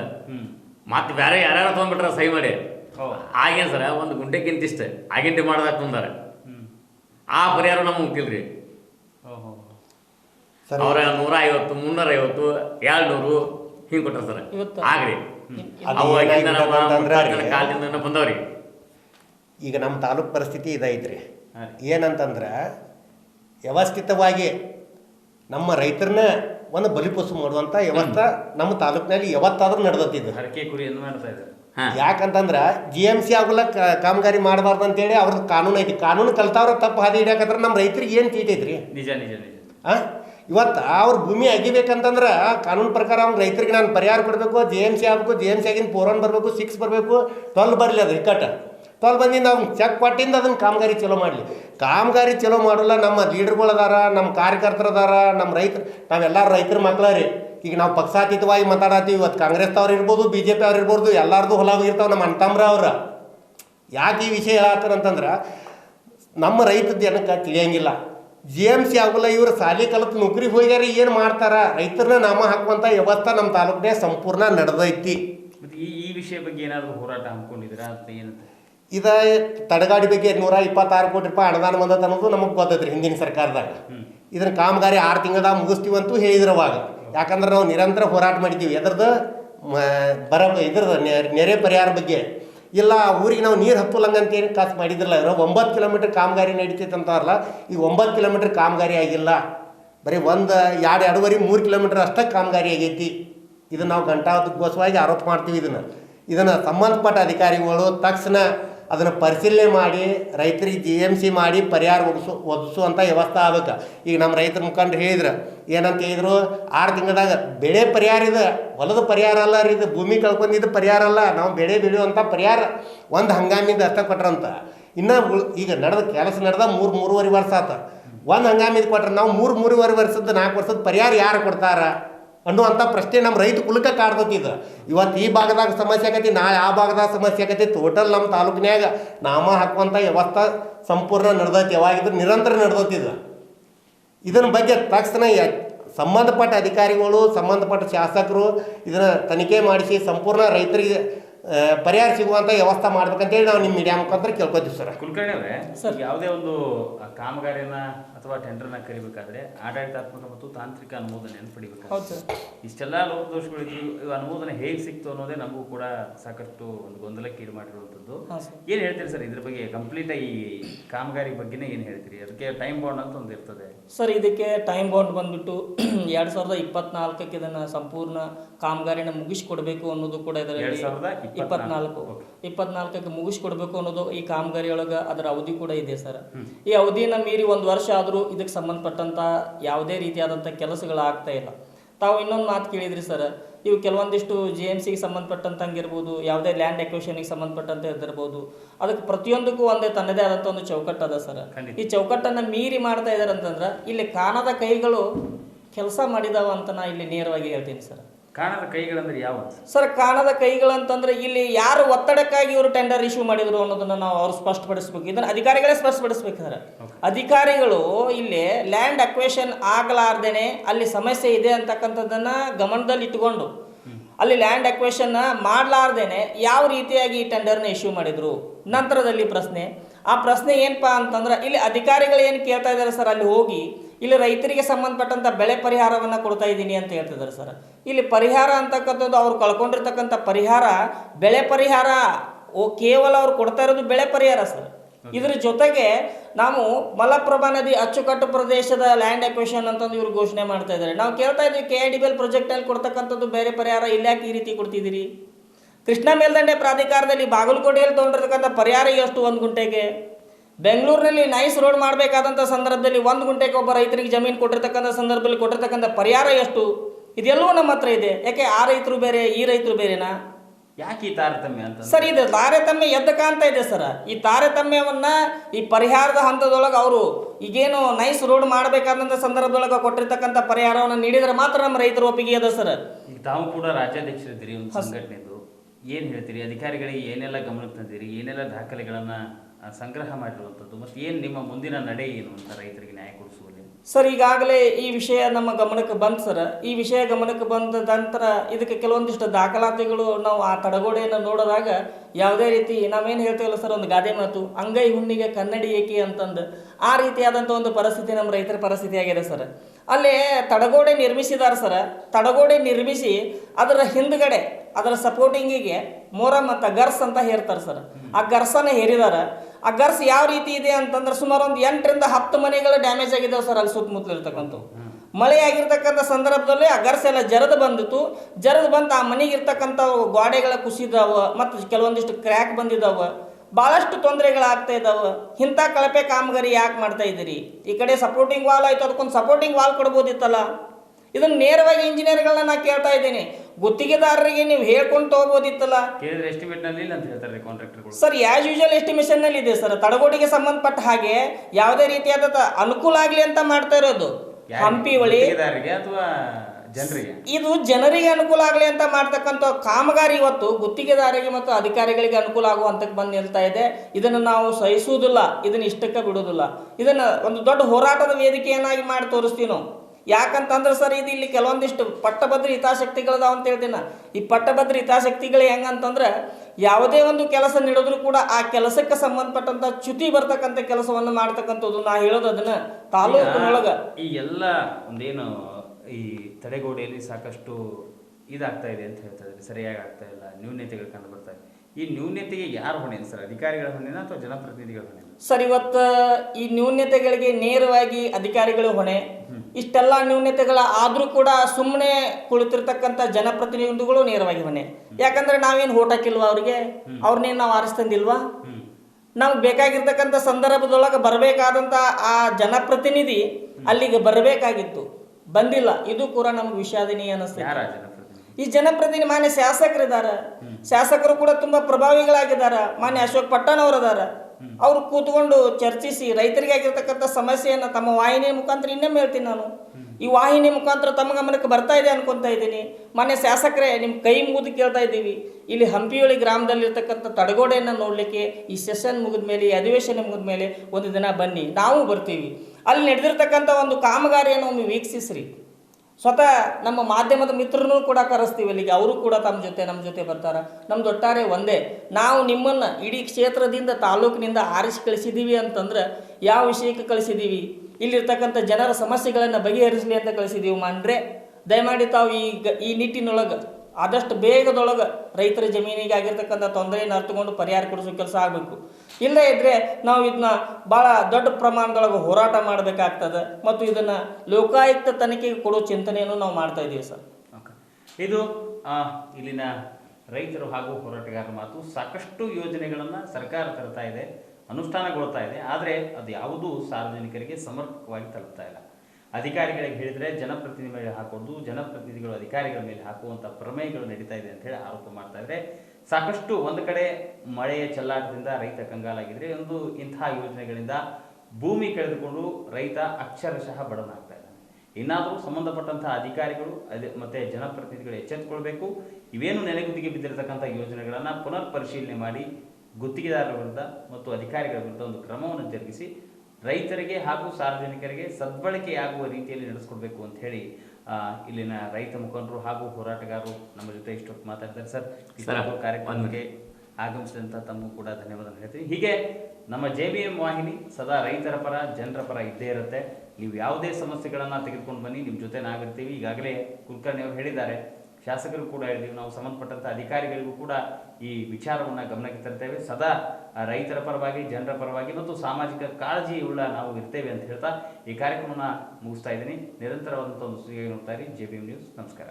ಮತ್ತು ಬೇರೆ ಯಾರ್ಯಾರು ತೊಗೊಂಡ್ಬಿಟ್ರ ಸಹಿ ಮಾಡಿ. ಆಗೇನು ಸರ್ ಒಂದು ಗುಂಟೆಗಿಂತಿಷ್ಟು ಆಗಿಂಟಿ ಮಾಡ್ದಾಗ ತೊಂದಾರ ಆ ಪರಿಹಾರ ನಮ್ಗೆ ಮುಗ್ತಿಲ್ರಿ ಅವ್ರ ನೂರ ಐವತ್ತು ಮುನ್ನೂರ ಐವತ್ತು ಎರಡ್ನೂರು ಹಿಂಗೆ ಕೊಟ್ಟಾರ ಸರ್. ಆಗ್ರಿ ಕಾಲದಿಂದ ಬಂದವ್ರಿ ಈಗ ನಮ್ಮ ತಾಲೂಕು ಪರಿಸ್ಥಿತಿ ಇದೈತ್ರಿ. ಹಾಂ. ಏನಂತಂದ್ರೆ ವ್ಯವಸ್ಥಿತವಾಗಿ ನಮ್ಮ ರೈತರನ್ನ ಒಂದು ಬಲಿಪಸು ಮಾಡುವಂಥ ವ್ಯವಸ್ಥೆ ನಮ್ಮ ತಾಲೂಕಿನಲ್ಲಿ ಯಾವತ್ತಾದ್ರೂ ನಡೆದತ್ತಿದ್ದು ಹರಕೆ ಕುರಿಯನ್ನು ಮಾಡ್ತಾ ಇದ್ದಾರೆ? ಯಾಕಂತಂದ್ರೆ ಜಿ ಎಂ ಸಿ ಆಗುಲ್ಲ ಕಾಮಗಾರಿ ಮಾಡಬಾರ್ದು ಅಂತೇಳಿ ಅವ್ರದ್ದು ಕಾನೂನು ಐತಿ. ಕಾನೂನು ಕಲ್ತಾವ್ರ ತಪ್ಪು ಹಾದಿ ಹಿಡಿಯಾಕಂದ್ರೆ ನಮ್ಮ ರೈತರಿಗೆ ಏನು ತೀಟೈತ್ರಿ ನಿಜ ನಿಜ ನಿಜ. ಆ? ಇವತ್ತು ಅವ್ರ ಭೂಮಿ ಅಗಿಬೇಕಂತಂದ್ರೆ ಕಾನೂನು ಪ್ರಕಾರ ಅವ್ನ ರೈತರಿಗೆ ನಾನು ಪರಿಹಾರ ಕೊಡಬೇಕು ಜಿ ಎಂ ಸಿ ಆಗಬೇಕು ಜಿ ಎಂ ಸಿ ಆಗಿನ ಫೋರ್ ಒನ್ ಬರಬೇಕು ಸಿಕ್ಸ್ ಬರಬೇಕು ಟ್ವೆಲ್ ಬರಲಿ ಅದು ಇಕ್ಕಟ್ಟ ಟ್ವೆಲ್ ಬಂದಿಂದ ಅವ್ನು ಚೆಕ್ ಕೊಟ್ಟಿಂದ ಅದನ್ನ ಕಾಮಗಾರಿ ಚಲೋ ಮಾಡಲಿ. ಕಾಮಗಾರಿ ಚಲೋ ಮಾಡಲ್ಲ ನಮ್ಮ ಲೀಡರ್ಗಳು ಅದಾರ, ನಮ್ಮ ಕಾರ್ಯಕರ್ತರು ಅದಾರ, ನಮ್ಮ ರೈತರು ನಾವೆಲ್ಲರೂ ರೈತರ ಮಕ್ಳ ರೀ. ಈಗ ನಾವು ಪಕ್ಷಾತೀತವಾಗಿ ಮಾತಾಡತ್ತೀವಿ, ಇವತ್ತು ಕಾಂಗ್ರೆಸ್ದವ್ರು ಇರ್ಬೋದು ಬಿ ಜೆ ಪಿ ಅವ್ರು ಇರ್ಬೋದು, ಎಲ್ಲಾರ್ದು ಹೊಲ ಇರ್ತಾವೆ ನಮ್ಮ ಅಂತಮ್ರ ಅವ್ರ. ಯಾಕೆ ಈ ವಿಷಯ ಹೇಳತ್ತಾರಂತಂದ್ರೆ ನಮ್ಮ ರೈತ ಜನಕ್ಕೆ ತಿಳಿಯಂಗಿಲ್ಲ. ಜಿ ಎಂ ಸಿ ಆಗಲ್ಲ ಇವರು ಸಾಲಿ ಕಲಿತು ನೌಕರಿಗೆ ಹೋಗ್ಯಾರ ಏನು ಮಾಡ್ತಾರ? ರೈತರನ್ನ ನಾಮ ಹಾಕುವಂಥ ವ್ಯವಸ್ಥೆ ನಮ್ಮ ತಾಲೂಕಿನಾಗ ಸಂಪೂರ್ಣ ನಡೆದೈತಿ. ಈ ಈ ವಿಷಯ ಬಗ್ಗೆ ಏನಾದರೂ ಹೋರಾಟ ಹಮ್ಮಿಕೊಂಡಿದ್ದೀರಾ ಅಂತ ಏನಂತ? ಇದ ತಡಗಾಡಿ ಬಗ್ಗೆ ನೂರ ಇಪ್ಪತ್ತಾರು ಕೋಟಿ ರೂಪಾಯಿ ಅನುದಾನ ಬಂದದ ಅನ್ನೋದು ನಮಗೆ ಗೊತ್ತೈತ್ರಿ ಹಿಂದಿನ ಸರ್ಕಾರದಾಗ. ಇದನ್ನ ಕಾಮಗಾರಿ ಆರು ತಿಂಗಳದಾಗ ಮುಗಿಸ್ತೀವಂತೂ ಹೇಳಿದ್ರು ಅವಾಗ ಯಾಕಂದ್ರೆ ನಾವು ನಿರಂತರ ಹೋರಾಟ ಮಾಡಿದ್ದೀವಿ. ಎದ್ರದ್ದು ಮ- ಬರ ಇದ್ರದ ನೆರೆ ಪರಿಹಾರ ಬಗ್ಗೆ. ಇಲ್ಲ, ಊರಿಗೆ ನಾವು ನೀರು ಹತ್ತಲಂಗ ಅಂತ ಏನು ಕಾಸು ಮಾಡಿದ್ರಲ್ಲ ಇವರು. ಒಂಬತ್ತು ಕಿಲೋಮೀಟ್ರ್ ಕಾಮಗಾರಿ ನಡೀತೈತೆ ಅಂತಾರಲ್ಲ ಈ ಒಂಬತ್ತು ಕಿಲೋಮೀಟ್ರ್ ಕಾಮಗಾರಿ ಆಗಿಲ್ಲ. ಬರೀ ಒಂದು ಎರಡು ಎರಡುವರೆ ಮೂರು ಕಿಲೋಮೀಟ್ರ್ ಅಷ್ಟೇ ಕಾಮಗಾರಿ ಆಗೈತಿ. ಇದನ್ನು ನಾವು ಗಂಟಾಗೋಸ್ಕರವಾಗಿ ಆರೋಪ ಮಾಡ್ತೀವಿ ಇದನ್ನು. ಇದನ್ನು ಸಂಬಂಧಪಟ್ಟ ಅಧಿಕಾರಿಗಳು ತಕ್ಷಣ ಅದನ್ನು ಪರಿಶೀಲನೆ ಮಾಡಿ, ರೈತರಿಗೆ ಜಿ ಎಂ ಸಿ ಮಾಡಿ ಪರಿಹಾರ ಒದಗಿಸು ಒದಗಿಸುವಂಥ ವ್ಯವಸ್ಥೆ ಆಗ್ಬೇಕು. ಈಗ ನಮ್ಮ ರೈತರ ಮುಖಂಡರು ಹೇಳಿದ್ರು, ಏನಂತ ಹೇಳಿದ್ರು, ಆರು ತಿಂಗಳದಾಗ ಬೆಳೆ ಪರಿಹಾರ ಇದೆ, ಹೊಲದ ಪರಿಹಾರ ಅಲ್ಲ ರೀ ಇದು, ಭೂಮಿ ಕಳ್ಕೊಂಡಿದ್ದು ಪರಿಹಾರ ಅಲ್ಲ, ನಾವು ಬೆಳೆ ಬೆಳೆಯುವಂಥ ಪರಿಹಾರ, ಒಂದು ಹಂಗಾಮಿಂದ ಅಷ್ಟೇ ಕೊಟ್ರಂತ. ಇನ್ನೂ ಈಗ ನಡೆದ ಕೆಲಸ ನಡೆದ ಮೂರು, ಮೂರುವರೆ ವರ್ಷ ಆತ. ಒಂದು ಹಂಗಾಮಿದು ಕೊಟ್ರೆ ನಾವು ಮೂರು, ಮೂರುವರೆ ವರ್ಷದ ನಾಲ್ಕು ವರ್ಷದ ಪರಿಹಾರ ಯಾರು ಕೊಡ್ತಾರ? ಅನ್ನುವಂಥ ಪ್ರಶ್ನೆ ನಮ್ಮ ರೈತ ಕುಲಕ್ಕೆ ಕಾಡ್ತೈತಿ ಇದು. ಇವತ್ತು ಈ ಭಾಗದಾಗ ಸಮಸ್ಯೆ ಆಗತಿ, ನಾಳೆ ಆ ಭಾಗದಾಗ ಸಮಸ್ಯೆ ಆಗತಿ. ಟೋಟಲ್ ನಮ್ಮ ತಾಲೂಕಿನಾಗ ನಾಮ ಹಾಕುವಂಥ ವ್ಯವಸ್ಥೆ ಸಂಪೂರ್ಣ ನಡೆದೈತಿ. ಯಾವಾಗಿದ್ರು ನಿರಂತರ ನಡೆದೈತಿ ಇದು. ಇದನ್ನ ಬಗ್ಗೆ ತಕ್ಷಣ ಸಂಬಂಧಪಟ್ಟ ಅಧಿಕಾರಿಗಳು, ಸಂಬಂಧಪಟ್ಟ ಶಾಸಕರು ಇದನ್ನು ತನಿಖೆ ಮಾಡಿಸಿ ಸಂಪೂರ್ಣ ರೈತರಿಗೆ ಪರಿಹಾರ ಸಿಗುವಂಥ ವ್ಯವಸ್ಥೆ ಮಾಡ್ಬೇಕಂತೇಳಿ ನಾವು ನಿಮ್ಮ ಮೀಡಿಯಾ ಮುಖಾಂತರ ಕೇಳ್ಕೊತೀವಿ ಸರ್. ಕುಲಕರ್ಣಿ ಅವರೇ ಸರ್. ಯಾವುದೇ ಒಂದು ಆ, ಕಾಮಗಾರಿನ ಅಥವಾ ಟೆಂಡರ್ನ ಕರಿಬೇಕಾದ್ರೆ ಆಡಳಿತಾತ್ಮಕ ಮತ್ತು ತಾಂತ್ರಿಕ ಅನುಮೋದನೆಯನ್ನು ಪಡಿಬೇಕು? ಹೌದು ಸರ್. ಇಷ್ಟೆಲ್ಲ ಲೋಪದೋಷಗಳಿದ್ರು ಇವು ಅನುಮೋದನೆ ಹೇಗೆ ಸಿಕ್ತು ಅನ್ನೋದೇ ನಮಗೂ ಕೂಡ ಸಾಕಷ್ಟು ಒಂದು ಗೊಂದಲಕ್ಕೆ ಈಡು ಮಾಡಿರುವಂಥದ್ದು ಏನು ಹೇಳ್ತೀರಿ ಸರ್ ಇದ್ರ ಬಗ್ಗೆ ಕಂಪ್ಲೀಟ್ ಈ ಕಾಮಗಾರಿ ಬಗ್ಗೆನೇ ಏನು ಹೇಳ್ತೀರಿ? ಅದಕ್ಕೆ ಟೈಮ್ ಬಾಂಡ್ ಅಂತ ಒಂದು ಇರ್ತದೆ. ಸರ್ ಇದಕ್ಕೆ ಟೈಮ್ ಬೌಂಡ್ ಬಂದ್ಬಿಟ್ಟು ಎರಡು ಸಾವಿರದ ಇಪ್ಪತ್ನಾಲ್ಕಕ್ಕೆ ಇದನ್ನು ಸಂಪೂರ್ಣ ಕಾಮಗಾರಿನ ಮುಗಿಸ್ಕೊಡ್ಬೇಕು ಅನ್ನೋದು ಕೂಡ ಎರಡ್ ಇದರಲ್ಲಿ ಸಾವಿರದ ಇಪ್ಪತ್ನಾಲ್ಕು. ಇಪ್ಪತ್ನಾಲ್ಕಕ್ಕೆ ಮುಗಿಸ್ಕೊಡ್ಬೇಕು ಅನ್ನೋದು ಈ ಕಾಮಗಾರಿ ಒಳಗೆ ಅದರ ಅವಧಿ ಕೂಡ ಇದೆ ಸರ್. ಈ ಅವಧಿನ ಮೀರಿ ಒಂದು ವರ್ಷ ಆದರೂ ಇದಕ್ಕೆ ಸಂಬಂಧಪಟ್ಟಂತ ಯಾವುದೇ ರೀತಿಯಾದಂಥ ಕೆಲಸಗಳಾಗ್ತಾ ಇಲ್ಲ. ತಾವು ಇನ್ನೊಂದು ಮಾತು ಕೇಳಿದ್ರಿ ಸರ್. ಇವು ಕೆಲವೊಂದಿಷ್ಟು ಜಿ ಎಂ ಸಿಗೆ ಸಂಬಂಧಪಟ್ಟಂತಂಗಿರ್ಬೋದು ಯಾವುದೇ ಲ್ಯಾಂಡ್ ಎಕ್ವೇಷನ್ಗೆ ಸಂಬಂಧಪಟ್ಟಂತ ಇರ್ಬೋದು ಅದಕ್ಕೆ ಪ್ರತಿಯೊಂದಕ್ಕೂ ಒಂದೇ ತನ್ನದೇ ಆದಂಥ ಒಂದು ಚೌಕಟ್ಟು ಅದ ಸರ್. ಈ ಚೌಕಟ್ಟನ್ನು ಮೀರಿ ಮಾಡ್ತಾ ಇದ್ದಾರೆ ಅಂತಂದ್ರೆ ಇಲ್ಲಿ ಕಾಣದ ಕೈಗಳು ಕೆಲಸ ಮಾಡಿದಾವ ಅಂತ ನಾ ಇಲ್ಲಿ ನೇರವಾಗಿ ಹೇಳ್ತೀನಿ ಸರ್. ಕಾಣದ ಕೈಗಳಂದ್ರೆ ಯಾವ ಸರ್ ಕಾಣದ ಕೈಗಳಂತಂದ್ರೆ ಇಲ್ಲಿ ಯಾರು ಒತ್ತಡಕ್ಕಾಗಿ ಇವರು ಟೆಂಡರ್ ಇಶ್ಯೂ ಮಾಡಿದ್ರು ಅನ್ನೋದನ್ನ ನಾವು ಅವ್ರು ಸ್ಪಷ್ಟಪಡಿಸ್ಬೇಕು. ಇದನ್ನ ಅಧಿಕಾರಿಗಳೇ ಸ್ಪಷ್ಟಪಡಿಸ್ಬೇಕು ಸರ್. ಅಧಿಕಾರಿಗಳು ಇಲ್ಲಿ ಲ್ಯಾಂಡ್ ಅಕ್ವೇಷನ್ ಆಗಲಾರ್ದೇನೆ ಅಲ್ಲಿ ಸಮಸ್ಯೆ ಇದೆ ಅಂತಕ್ಕಂಥದ್ದನ್ನ ಗಮನದಲ್ಲಿ ಇಟ್ಕೊಂಡು ಅಲ್ಲಿ ಲ್ಯಾಂಡ್ ಅಕ್ವೇಷನ್ನ ಮಾಡಲಾರ್ದೇನೆ ಯಾವ ರೀತಿಯಾಗಿ ಈ ಟೆಂಡರ್ನ ಇಶ್ಯೂ ಮಾಡಿದ್ರು? ನಂತರದಲ್ಲಿ ಪ್ರಶ್ನೆ. ಆ ಪ್ರಶ್ನೆ ಏನಪ್ಪಾ ಅಂತಂದ್ರೆ ಇಲ್ಲಿ ಅಧಿಕಾರಿಗಳು ಏನು ಕೇಳ್ತಾ ಇದ್ದಾರೆ ಸರ್? ಅಲ್ಲಿ ಹೋಗಿ ಇಲ್ಲಿ ರೈತರಿಗೆ ಸಂಬಂಧಪಟ್ಟಂಥ ಬೆಳೆ ಪರಿಹಾರವನ್ನ ಕೊಡ್ತಾ ಇದ್ದೀನಿ ಅಂತ ಹೇಳ್ತಿದ್ದಾರೆ ಸರ್. ಇಲ್ಲಿ ಪರಿಹಾರ ಅಂತಕ್ಕಂಥದ್ದು ಅವ್ರು ಕಳ್ಕೊಂಡಿರ್ತಕ್ಕಂಥ ಪರಿಹಾರ ಬೆಳೆ ಪರಿಹಾರ ಓ ಕೇವಲ ಅವ್ರು ಕೊಡ್ತಾ ಇರೋದು ಬೆಳೆ ಪರಿಹಾರ ಸರ್. ಇದ್ರ ಜೊತೆಗೆ ನಾವು ಮಲಪ್ರಭಾ ನದಿ ಅಚ್ಚುಕಟ್ಟು ಪ್ರದೇಶದ ಲ್ಯಾಂಡ್ ಎಕ್ವೇಷನ್ ಅಂತಂದು ಇವರು ಘೋಷಣೆ ಮಾಡ್ತಾ ಇದ್ದಾರೆ ನಾವು ಕೇಳ್ತಾ ಇದ್ವಿ ಕೆ ಡಿ ಬಿ ಎಲ್ ಪ್ರಾಜೆಕ್ಟಲ್ಲಿ ಕೊಡ್ತಕ್ಕಂಥದ್ದು ಬೇರೆ ಪರಿಹಾರ ಇಲ್ಯಾಕೆ ಈ ರೀತಿ ಕೊಡ್ತಿದ್ದೀರಿ? ಕೃಷ್ಣ ಮೇಲ್ದಂಡೆ ಪ್ರಾಧಿಕಾರದಲ್ಲಿ ಬಾಗಲಕೋಟೆಯಲ್ಲಿ ತೊಗೊಂಡಿರ್ತಕ್ಕಂಥ ಪರಿಹಾರ ಎಷ್ಟು ಒಂದು ಗುಂಟೆಗೆ? ಬೆಂಗಳೂರಿನಲ್ಲಿ ನೈಸ್ ರೋಡ್ ಮಾಡಬೇಕಾದಂಥ ಸಂದರ್ಭದಲ್ಲಿ ಒಂದು ಗುಂಟೆಗೆ ಒಬ್ಬ ರೈತರಿಗೆ ಜಮೀನು ಕೊಟ್ಟಿರ್ತಕ್ಕಂಥ ಸಂದರ್ಭದಲ್ಲಿ ಕೊಟ್ಟಿರ್ತಕ್ಕಂಥ ಪರಿಹಾರ ಎಷ್ಟು? ಇದೆಲ್ಲವೂ ನಮ್ಮ ಹತ್ರ ಇದೆ. ಯಾಕೆ ಆ ರೈತರು ಬೇರೆ ಈ ರೈತರು ಬೇರೆನಾ? ಯಾಕೆ ಈ ತಾರತಮ್ಯ ಅಂತ? ಸರ್ ಇದು ತಾರತಮ್ಯ ಎದ್ದ ಕಾಣ್ತಾ ಇದೆ ಸರ್. ಈ ತಾರತಮ್ಯವನ್ನ ಈ ಪರಿಹಾರದ ಹಂತದೊಳಗೆ ಅವರು ಈಗೇನು ನೈಸ್ ರೋಡ್ ಮಾಡಬೇಕಾದಂತ ಸಂದರ್ಭದೊಳಗೆ ಕೊಟ್ಟಿರ್ತಕ್ಕಂಥ ಪರಿಹಾರವನ್ನು ನೀಡಿದರೆ ಮಾತ್ರ ನಮ್ಮ ರೈತರ ಒಪ್ಪಿಗೆ ಅದ ಸರ್. ಈಗ ತಾವು ಕೂಡ ರಾಜ್ಯಾಧ್ಯಕ್ಷರಿದ್ದೀರಿ ಒಂದು ಸಂಘಟನೆದು. ಏನು ಹೇಳ್ತೀರಿ? ಅಧಿಕಾರಿಗಳಿಗೆ ಏನೆಲ್ಲ ಗಮನಕ್ಕೆ ತಂದಿರಿ? ಏನೆಲ್ಲ ದಾಖಲೆಗಳನ್ನ ಸಂಗ್ರಹ ಮಾಡಿರುವಂಥದ್ದು ಮತ್ತು ಏನು ನಿಮ್ಮ ಮುಂದಿನ ನಡೆ ಏನು ಅಂತ ರೈತರಿಗೆ ನ್ಯಾಯ ಕೊಡಿಸುವಲ್ಲಿ? ಸರ್, ಈಗಾಗಲೇ ಈ ವಿಷಯ ನಮ್ಮ ಗಮನಕ್ಕೆ ಬಂತು ಸರ್. ಈ ವಿಷಯ ಗಮನಕ್ಕೆ ಬಂದ ನಂತರ ಇದಕ್ಕೆ ಕೆಲವೊಂದಿಷ್ಟು ದಾಖಲಾತಿಗಳು ನಾವು ಆ ತಡಗೋಡೆಯನ್ನು ನೋಡಿದಾಗ ಯಾವುದೇ ರೀತಿ ನಾವೇನು ಹೇಳ್ತೇವಲ್ಲ ಸರ್, ಒಂದು ಗಾದೆ ಮಾತು, ಅಂಗೈ ಹುಣ್ಣಿಗೆ ಕನ್ನಡಿ ಏಕೆ ಅಂತಂದು. ಆ ರೀತಿಯಾದಂಥ ಒಂದು ಪರಿಸ್ಥಿತಿ ನಮ್ಮ ರೈತರ ಪರಿಸ್ಥಿತಿ ಆಗಿದೆ ಸರ್. ಅಲ್ಲಿ ತಡಗೋಡೆ ನಿರ್ಮಿಸಿದ್ದಾರೆ ಸರ್. ತಡಗೋಡೆ ನಿರ್ಮಿಸಿ ಅದರ ಹಿಂದ್ಗಡೆ, ಅದರ ಸಪೋರ್ಟಿಂಗಿಗೆ ಮೋರ ಮತ್ತು ಗರ್ಸ್ ಅಂತ ಹೇರ್ತಾರೆ ಸರ್. ಆ ಗರ್ಸನ್ನು ಹೇರಿದಾರ ಆ ಯಾವ ರೀತಿ ಇದೆ ಅಂತಂದ್ರೆ ಸುಮಾರು ಒಂದು ಎಂಟರಿಂದ ಹತ್ತು ಮನೆಗಳು ಡ್ಯಾಮೇಜ್ ಆಗಿದ್ದಾವೆ ಸರ್ ಅಲ್ಲಿ ಸುತ್ತಮುತ್ತಲು ಇರ್ತಕ್ಕಂಥವು. ಮಳೆ ಆಗಿರ್ತಕ್ಕಂಥ ಸಂದರ್ಭದಲ್ಲಿ ಆ ಗರ್ಸ್ ಎಲ್ಲ ಜರದು ಬಂದಿತ್ತು. ಜರದು ಬಂದು ಆ ಮನೆಗೆ ಇರ್ತಕ್ಕಂಥ ಗೋಡೆಗಳ ಕುಸಿದಾವ ಮತ್ತು ಕೆಲವೊಂದಿಷ್ಟು ಕ್ರ್ಯಾಕ್ ಬಂದಿದ್ದಾವ ಭಾಳಷ್ಟು ತೊಂದರೆಗಳಾಗ್ತಾ ಇದ್ದಾವೆ ಇಂಥ ಕಳಪೆ ಕಾಮಗಾರಿ ಯಾಕೆ ಮಾಡ್ತಾ ಇದ್ದೀರಿ? ಈ ಕಡೆ ಸಪೋರ್ಟಿಂಗ್ ವಾಲ್ ಆಯ್ತು, ಅದಕ್ಕೊಂದು ಸಪೋರ್ಟಿಂಗ್ ವಾಲ್ ಕೊಡ್ಬೋದಿತ್ತಲ್ಲ? ಇದನ್ನು ನೇರವಾಗಿ ಇಂಜಿನಿಯರ್ಗಳನ್ನ ನಾ ಕೇಳ್ತಾ ಇದ್ದೀನಿ. ಗುತ್ತಿಗೆದಾರರಿಗೆ ನೀವು ಹೇಳ್ಕೊಂಡು ತಗೋಬೋದಿತ್ತಲ್ಲ? ಕೇಳಿದ್ರೆ ಎಸ್ಟಿಮೇಟ್ನಲ್ಲಿ ಇಲ್ಲ ಅಂತ ಹೇಳ್ತಾರೆ ಕಾಂಟ್ರಾಕ್ಟರ್ಗಳು ಸರ್ ಆಸ್ ಯೂಶುವಲ್ ಎಸ್ಟಿಮೇಷನ್ನಲ್ಲಿ ಇದೆ ಸರ್. ತಡಗೋಡಿಗೆ ಸಂಬಂಧಪಟ್ಟ ಹಾಗೆ ಯಾವುದೇ ರೀತಿಯಾದ ಅನುಕೂಲ ಆಗಲಿ ಅಂತ ಮಾಡ್ತಾ ಇರೋದು. ಹಂಪಿ ಒಳಿ ಅಥವಾ ಜನರಿಗೆ? ಇದು ಜನರಿಗೆ ಅನುಕೂಲ ಆಗಲಿ ಅಂತ ಮಾಡ್ತಕ್ಕಂಥ ಕಾಮಗಾರಿ ಇವತ್ತು ಗುತ್ತಿಗೆದಾರರಿಗೆ ಮತ್ತು ಅಧಿಕಾರಿಗಳಿಗೆ ಅನುಕೂಲ ಆಗುವಂತಕ್ಕೆ ಬಂದು ನಿಲ್ತಾ ಇದೆ. ಇದನ್ನು ನಾವು ಸಹಿಸುವುದಿಲ್ಲ. ಇದನ್ನು ಇಷ್ಟಕ್ಕೆ ಬಿಡುವುದಿಲ್ಲ. ಇದನ್ನು ಒಂದು ದೊಡ್ಡ ಹೋರಾಟದ ವೇದಿಕೆಯನ್ನಾಗಿ ಮಾಡಿ ತೋರಿಸ್ತೀವಿ ನಾವು. ಯಾಕಂತಂದ್ರೆ ಸರ್ ಇದು ಇಲ್ಲಿ ಕೆಲವೊಂದಿಷ್ಟು ಪಟ್ಟಭದ್ರ ಹಿತಾಸಕ್ತಿಗಳದಾವ ಅಂತ ಹೇಳ್ತೀನಿ. ಈ ಪಟ್ಟಭದ್ರ ಹಿತಾಸಕ್ತಿಗಳು ಹೆಂಗಂತಂದ್ರೆ ಯಾವುದೇ ಒಂದು ಕೆಲಸ ನೀಡಿದ್ರು ಕೂಡ ಆ ಕೆಲಸಕ್ಕೆ ಸಂಬಂಧಪಟ್ಟಂತ ಚ್ಯುತಿ ಬರ್ತಕ್ಕಂಥ ಕೆಲಸವನ್ನು ಮಾಡ್ತಕ್ಕಂಥದ್ದು ನಾ ಹೇಳೋದು ಅದನ್ನ ತಾಲೂಕಿನೊಳಗ. ಈ ಎಲ್ಲ ಒಂದೇನು ಈ ತಡೆಗೋಡೆಯಲ್ಲಿ ಸಾಕಷ್ಟು ಇದಾಗ್ತಾ ಇದೆ ಅಂತ ಹೇಳ್ತಾ ಸರಿಯಾಗಿ ಆಗ್ತಾ ಇಲ್ಲ. ನ್ಯೂನ್ಯತೆಗಳು ಕಂಡು ಬರ್ತಾ ಇದೆ. ಈ ನ್ಯೂನ್ಯತೆಗೆ ಯಾರು ಹೊಣೆ ಸರ್? ಅಧಿಕಾರಿಗಳ ಹೊಣೆನಾ ಅಥವಾ ಜನಪ್ರತಿನಿಧಿಗಳ ಹೊಣೆ ಸರ್ ಇವತ್ತು ಈ ನ್ಯೂನ್ಯತೆಗಳಿಗೆ ನೇರವಾಗಿ ಅಧಿಕಾರಿಗಳು ಹೊಣೆ. ಇಷ್ಟೆಲ್ಲ ನ್ಯೂನತೆಗಳ ಆದರೂ ಕೂಡ ಸುಮ್ಮನೆ ಕುಳಿತಿರ್ತಕ್ಕಂಥ ಜನಪ್ರತಿನಿಧಿಗಳು ನೇರವಾಗಿ ಮನೆ ಯಾಕಂದ್ರೆ ನಾವೇನು ಓಟ್ ಹಾಕಿಲ್ವಾ ಅವ್ರಿಗೆ? ಅವ್ರನ್ನೇನು ನಾವು ಆರಿಸ್ತಂದಿಲ್ವಾ? ನಮ್ಗೆ ಬೇಕಾಗಿರ್ತಕ್ಕಂಥ ಸಂದರ್ಭದೊಳಗೆ ಬರಬೇಕಾದಂಥ ಆ ಜನಪ್ರತಿನಿಧಿ ಅಲ್ಲಿಗೆ ಬರಬೇಕಾಗಿತ್ತು. ಬಂದಿಲ್ಲ. ಇದು ಕೂಡ ನಮ್ಗೆ ವಿಷಾದನೀಯ ಅನಿಸ್ತದೆ ಈ ಜನಪ್ರತಿನಿಧಿ ಮಾನ್ಯ ಶಾಸಕರಿದ್ದಾರೆ. ಶಾಸಕರು ಕೂಡ ತುಂಬಾ ಪ್ರಭಾವಿಗಳಾಗಿದ್ದಾರೆ. ಮಾನ್ಯ ಅಶೋಕ್ ಪಟ್ಟಣ್ ಅವರದಾರ. ಅವರು ಕೂತ್ಕೊಂಡು ಚರ್ಚಿಸಿ ರೈತರಿಗೆ ಆಗಿರ್ತಕ್ಕಂಥ ಸಮಸ್ಯೆಯನ್ನು ತಮ್ಮ ವಾಹಿನಿ ಮುಖಾಂತರ ಇನ್ನೊಮ್ಮೆ ಹೇಳ್ತೀನಿ ನಾನು. ಈ ವಾಹಿನಿ ಮುಖಾಂತರ ತಮ್ಮ ಗಮನಕ್ಕೆ ಬರ್ತಾ ಇದೆ ಅನ್ಕೊತಾ ಇದ್ದೀನಿ. ಮೊನ್ನೆ ಶಾಸಕರೇ ನಿಮ್ಮ ಕೈ ಮುಗಿದು ಕೇಳ್ತಾ ಇದ್ದೀವಿ. ಇಲ್ಲಿ ಹಂಪಿಯೊಳಿ ಗ್ರಾಮದಲ್ಲಿರ್ತಕ್ಕಂಥ ತಡಗೋಡೆಯನ್ನು ನೋಡಲಿಕ್ಕೆ ಈ ಸೆಷನ್ ಮುಗಿದ ಮೇಲೆ ಈ ಅಧಿವೇಶನ ಮುಗಿದ ಮೇಲೆ ಒಂದು ದಿನ ಬನ್ನಿ. ನಾವು ಬರ್ತೀವಿ. ಅಲ್ಲಿ ನಡೆದಿರ್ತಕ್ಕಂಥ ಒಂದು ಕಾಮಗಾರಿಯನ್ನು ಒಮ್ಮೆ ವೀಕ್ಷಿಸ್ರಿ. ಸ್ವತಃ ನಮ್ಮ ಮಾಧ್ಯಮದ ಮಿತ್ರರನ್ನು ಕೂಡ ಕರೆಸ್ತೀವಿ ಇಲ್ಲಿಗೆ ಅವರು ಕೂಡ ತಮ್ಮ ಜೊತೆ, ನಮ್ಮ ಜೊತೆ ಬರ್ತಾರೆ. ನಮ್ದು ಒಟ್ಟಾರೆ ಒಂದೇ. ನಾವು ನಿಮ್ಮನ್ನು ಇಡೀ ಕ್ಷೇತ್ರದಿಂದ, ತಾಲೂಕಿನಿಂದ ಆರಿಸಿ ಕಳಿಸಿದ್ದೀವಿ ಅಂತಂದ್ರೆ ಯಾವ ವಿಷಯಕ್ಕೆ ಕಳಿಸಿದ್ದೀವಿ ಇಲ್ಲಿರ್ತಕ್ಕಂಥ ಜನರ ಸಮಸ್ಯೆಗಳನ್ನು ಬಗೆಹರಿಸಲಿ ಅಂತ ಕಳಿಸಿದ್ದೀವಿ ಮಾಡ್ರೆ. ದಯಮಾಡಿ ತಾವು ಈ ಗ- ಈ ನಿಟ್ಟಿನೊಳಗೆ, ಆದಷ್ಟು ಬೇಗದೊಳಗೆ ರೈತರ ಜಮೀನಿಗೆ ಆಗಿರ್ತಕ್ಕಂಥ ತೊಂದರೆಯನ್ನು ಅರ್ಥಕೊಂಡು ಪರಿಹಾರ ಕೊಡಿಸೋ ಕೆಲಸ ಆಗಬೇಕು. ಇಲ್ಲದೇ ಇದ್ದರೆ ನಾವು ಇದನ್ನ ಭಾಳ ದೊಡ್ಡ ಪ್ರಮಾಣದೊಳಗೆ ಹೋರಾಟ ಮಾಡಬೇಕಾಗ್ತದೆ ಮತ್ತು ಇದನ್ನು ಲೋಕಾಯುಕ್ತ ತನಿಖೆಗೆ ಕೊಡೋ ಚಿಂತನೆಯನ್ನು ನಾವು ಮಾಡ್ತಾ ಇದ್ದೀವಿ ಸರ್. ಇದು ಇಲ್ಲಿನ ರೈತರು ಹಾಗೂ ಹೋರಾಟಗಾರರ ಮಾತು ಸಾಕಷ್ಟು ಯೋಜನೆಗಳನ್ನು ಸರ್ಕಾರ ತರ್ತಾ ಇದೆ, ಅನುಷ್ಠಾನಗೊಳ್ತಾ ಇದೆ, ಆದರೆ ಅದು ಯಾವುದೂ ಸಾರ್ವಜನಿಕರಿಗೆ ಸಮರ್ಪಕವಾಗಿ ತಲುಪ್ತಾ ಇಲ್ಲ. ಅಧಿಕಾರಿಗಳಿಗೆ ಹೇಳಿದರೆ ಜನಪ್ರತಿನಿಧಿ ಮೇಲೆ ಹಾಕೋದು, ಜನಪ್ರತಿನಿಧಿಗಳು ಅಧಿಕಾರಿಗಳ ಮೇಲೆ ಹಾಕುವಂಥ ಪ್ರಮೇಯಗಳು ನಡೀತಾ ಇದೆ ಅಂತ ಹೇಳಿ ಆರೋಪ ಮಾಡ್ತಾ ಇದ್ದಾರೆ ಸಾಕಷ್ಟು ಒಂದು ಕಡೆ ಮಳೆಯ ಚೆಲ್ಲಾಟದಿಂದ ರೈತ ಕಂಗಾಲಾಗಿದ್ರೆ ಒಂದು ಇಂತಹ ಯೋಜನೆಗಳಿಂದ ಭೂಮಿ ಕಳೆದುಕೊಂಡು ರೈತ ಅಕ್ಷರಶಃ ಬಡವನಾಗ್ತಾ ಇದ್ದಾನೆ. ಇನ್ನಾದರೂ ಸಂಬಂಧಪಟ್ಟಂತಹ ಅಧಿಕಾರಿಗಳು, ಅದೇ ಮತ್ತೆ ಜನಪ್ರತಿನಿಧಿಗಳು ಎಚ್ಚೆತ್ತುಕೊಳ್ಬೇಕು. ಇವೇನು ನೆನೆಗುದಿಗೆ ಬಿದ್ದಿರತಕ್ಕಂಥ ಯೋಜನೆಗಳನ್ನು ಪುನರ್ ಪರಿಶೀಲನೆ ಮಾಡಿ ಗುತ್ತಿಗೆದಾರರ ವಿರುದ್ಧ ಮತ್ತು ಅಧಿಕಾರಿಗಳ ವಿರುದ್ಧ ಒಂದು ಕ್ರಮವನ್ನು ಜರುಗಿಸಿ ರೈತರಿಗೆ ಹಾಗೂ ಸಾರ್ವಜನಿಕರಿಗೆ ಸದ್ಬಳಕೆಯಾಗುವ ರೀತಿಯಲ್ಲಿ ನಡೆಸ್ಕೊಡ್ಬೇಕು ಅಂತ ಹೇಳಿ ಇಲ್ಲಿನ ರೈತ ಮುಖಂಡರು ಹಾಗೂ ಹೋರಾಟಗಾರರು ನಮ್ಮ ಜೊತೆ ಇಷ್ಟೊತ್ತು ಮಾತಾಡ್ತಾರೆ ಸರ್ ಕಾರ್ಯಕ್ರಮಕ್ಕೆ ಆಗಮಿಸಿದಂಥ ತಮ್ಮ ಕೂಡ ಧನ್ಯವಾದ ಹೇಳ್ತೀನಿ. ಹೀಗೆ ನಮ್ಮ ಜೆ ಬಿ ಎಂ ವಾಹಿನಿ ಸದಾ ರೈತರ ಪರ ಜನರ ಪರ ಇದ್ದೇ ಇರುತ್ತೆ. ನೀವು ಯಾವುದೇ ಸಮಸ್ಯೆಗಳನ್ನು ತೆಗೆದುಕೊಂಡು ಬನ್ನಿ ನಿಮ್ಮ ಜೊತೆ ನಾವಿರ್ತೀವಿ ಈಗಾಗಲೇ ಕುಲಕರ್ಣಿ ಅವರು ಹೇಳಿದ್ದಾರೆ ಶಾಸಕರು ಕೂಡ ಹೇಳ್ತೀವಿ ನಾವು ಸಂಬಂಧಪಟ್ಟಂಥ ಅಧಿಕಾರಿಗಳಿಗೂ ಕೂಡ ಈ ವಿಚಾರವನ್ನು ಗಮನಕ್ಕೆ ತರ್ತೇವೆ. ಸದಾ ರೈತರ ಪರವಾಗಿ, ಜನರ ಪರವಾಗಿ ಮತ್ತು ಸಾಮಾಜಿಕ ಕಾಳಜಿ ಉಳ್ಳ ನಾವು ಇರ್ತೇವೆ ಅಂತ ಹೇಳ್ತಾ ಈ ಕಾರ್ಯಕ್ರಮನ ಮುಗಿಸ್ತಾ ಇದ್ದೀನಿ. ನಿರಂತರವಾದಂಥ ಒಂದು ಸುದ್ದಿಗಾಗಿ ನೋಡ್ತಾ ಇರಿ. J B M news. ನಮಸ್ಕಾರ.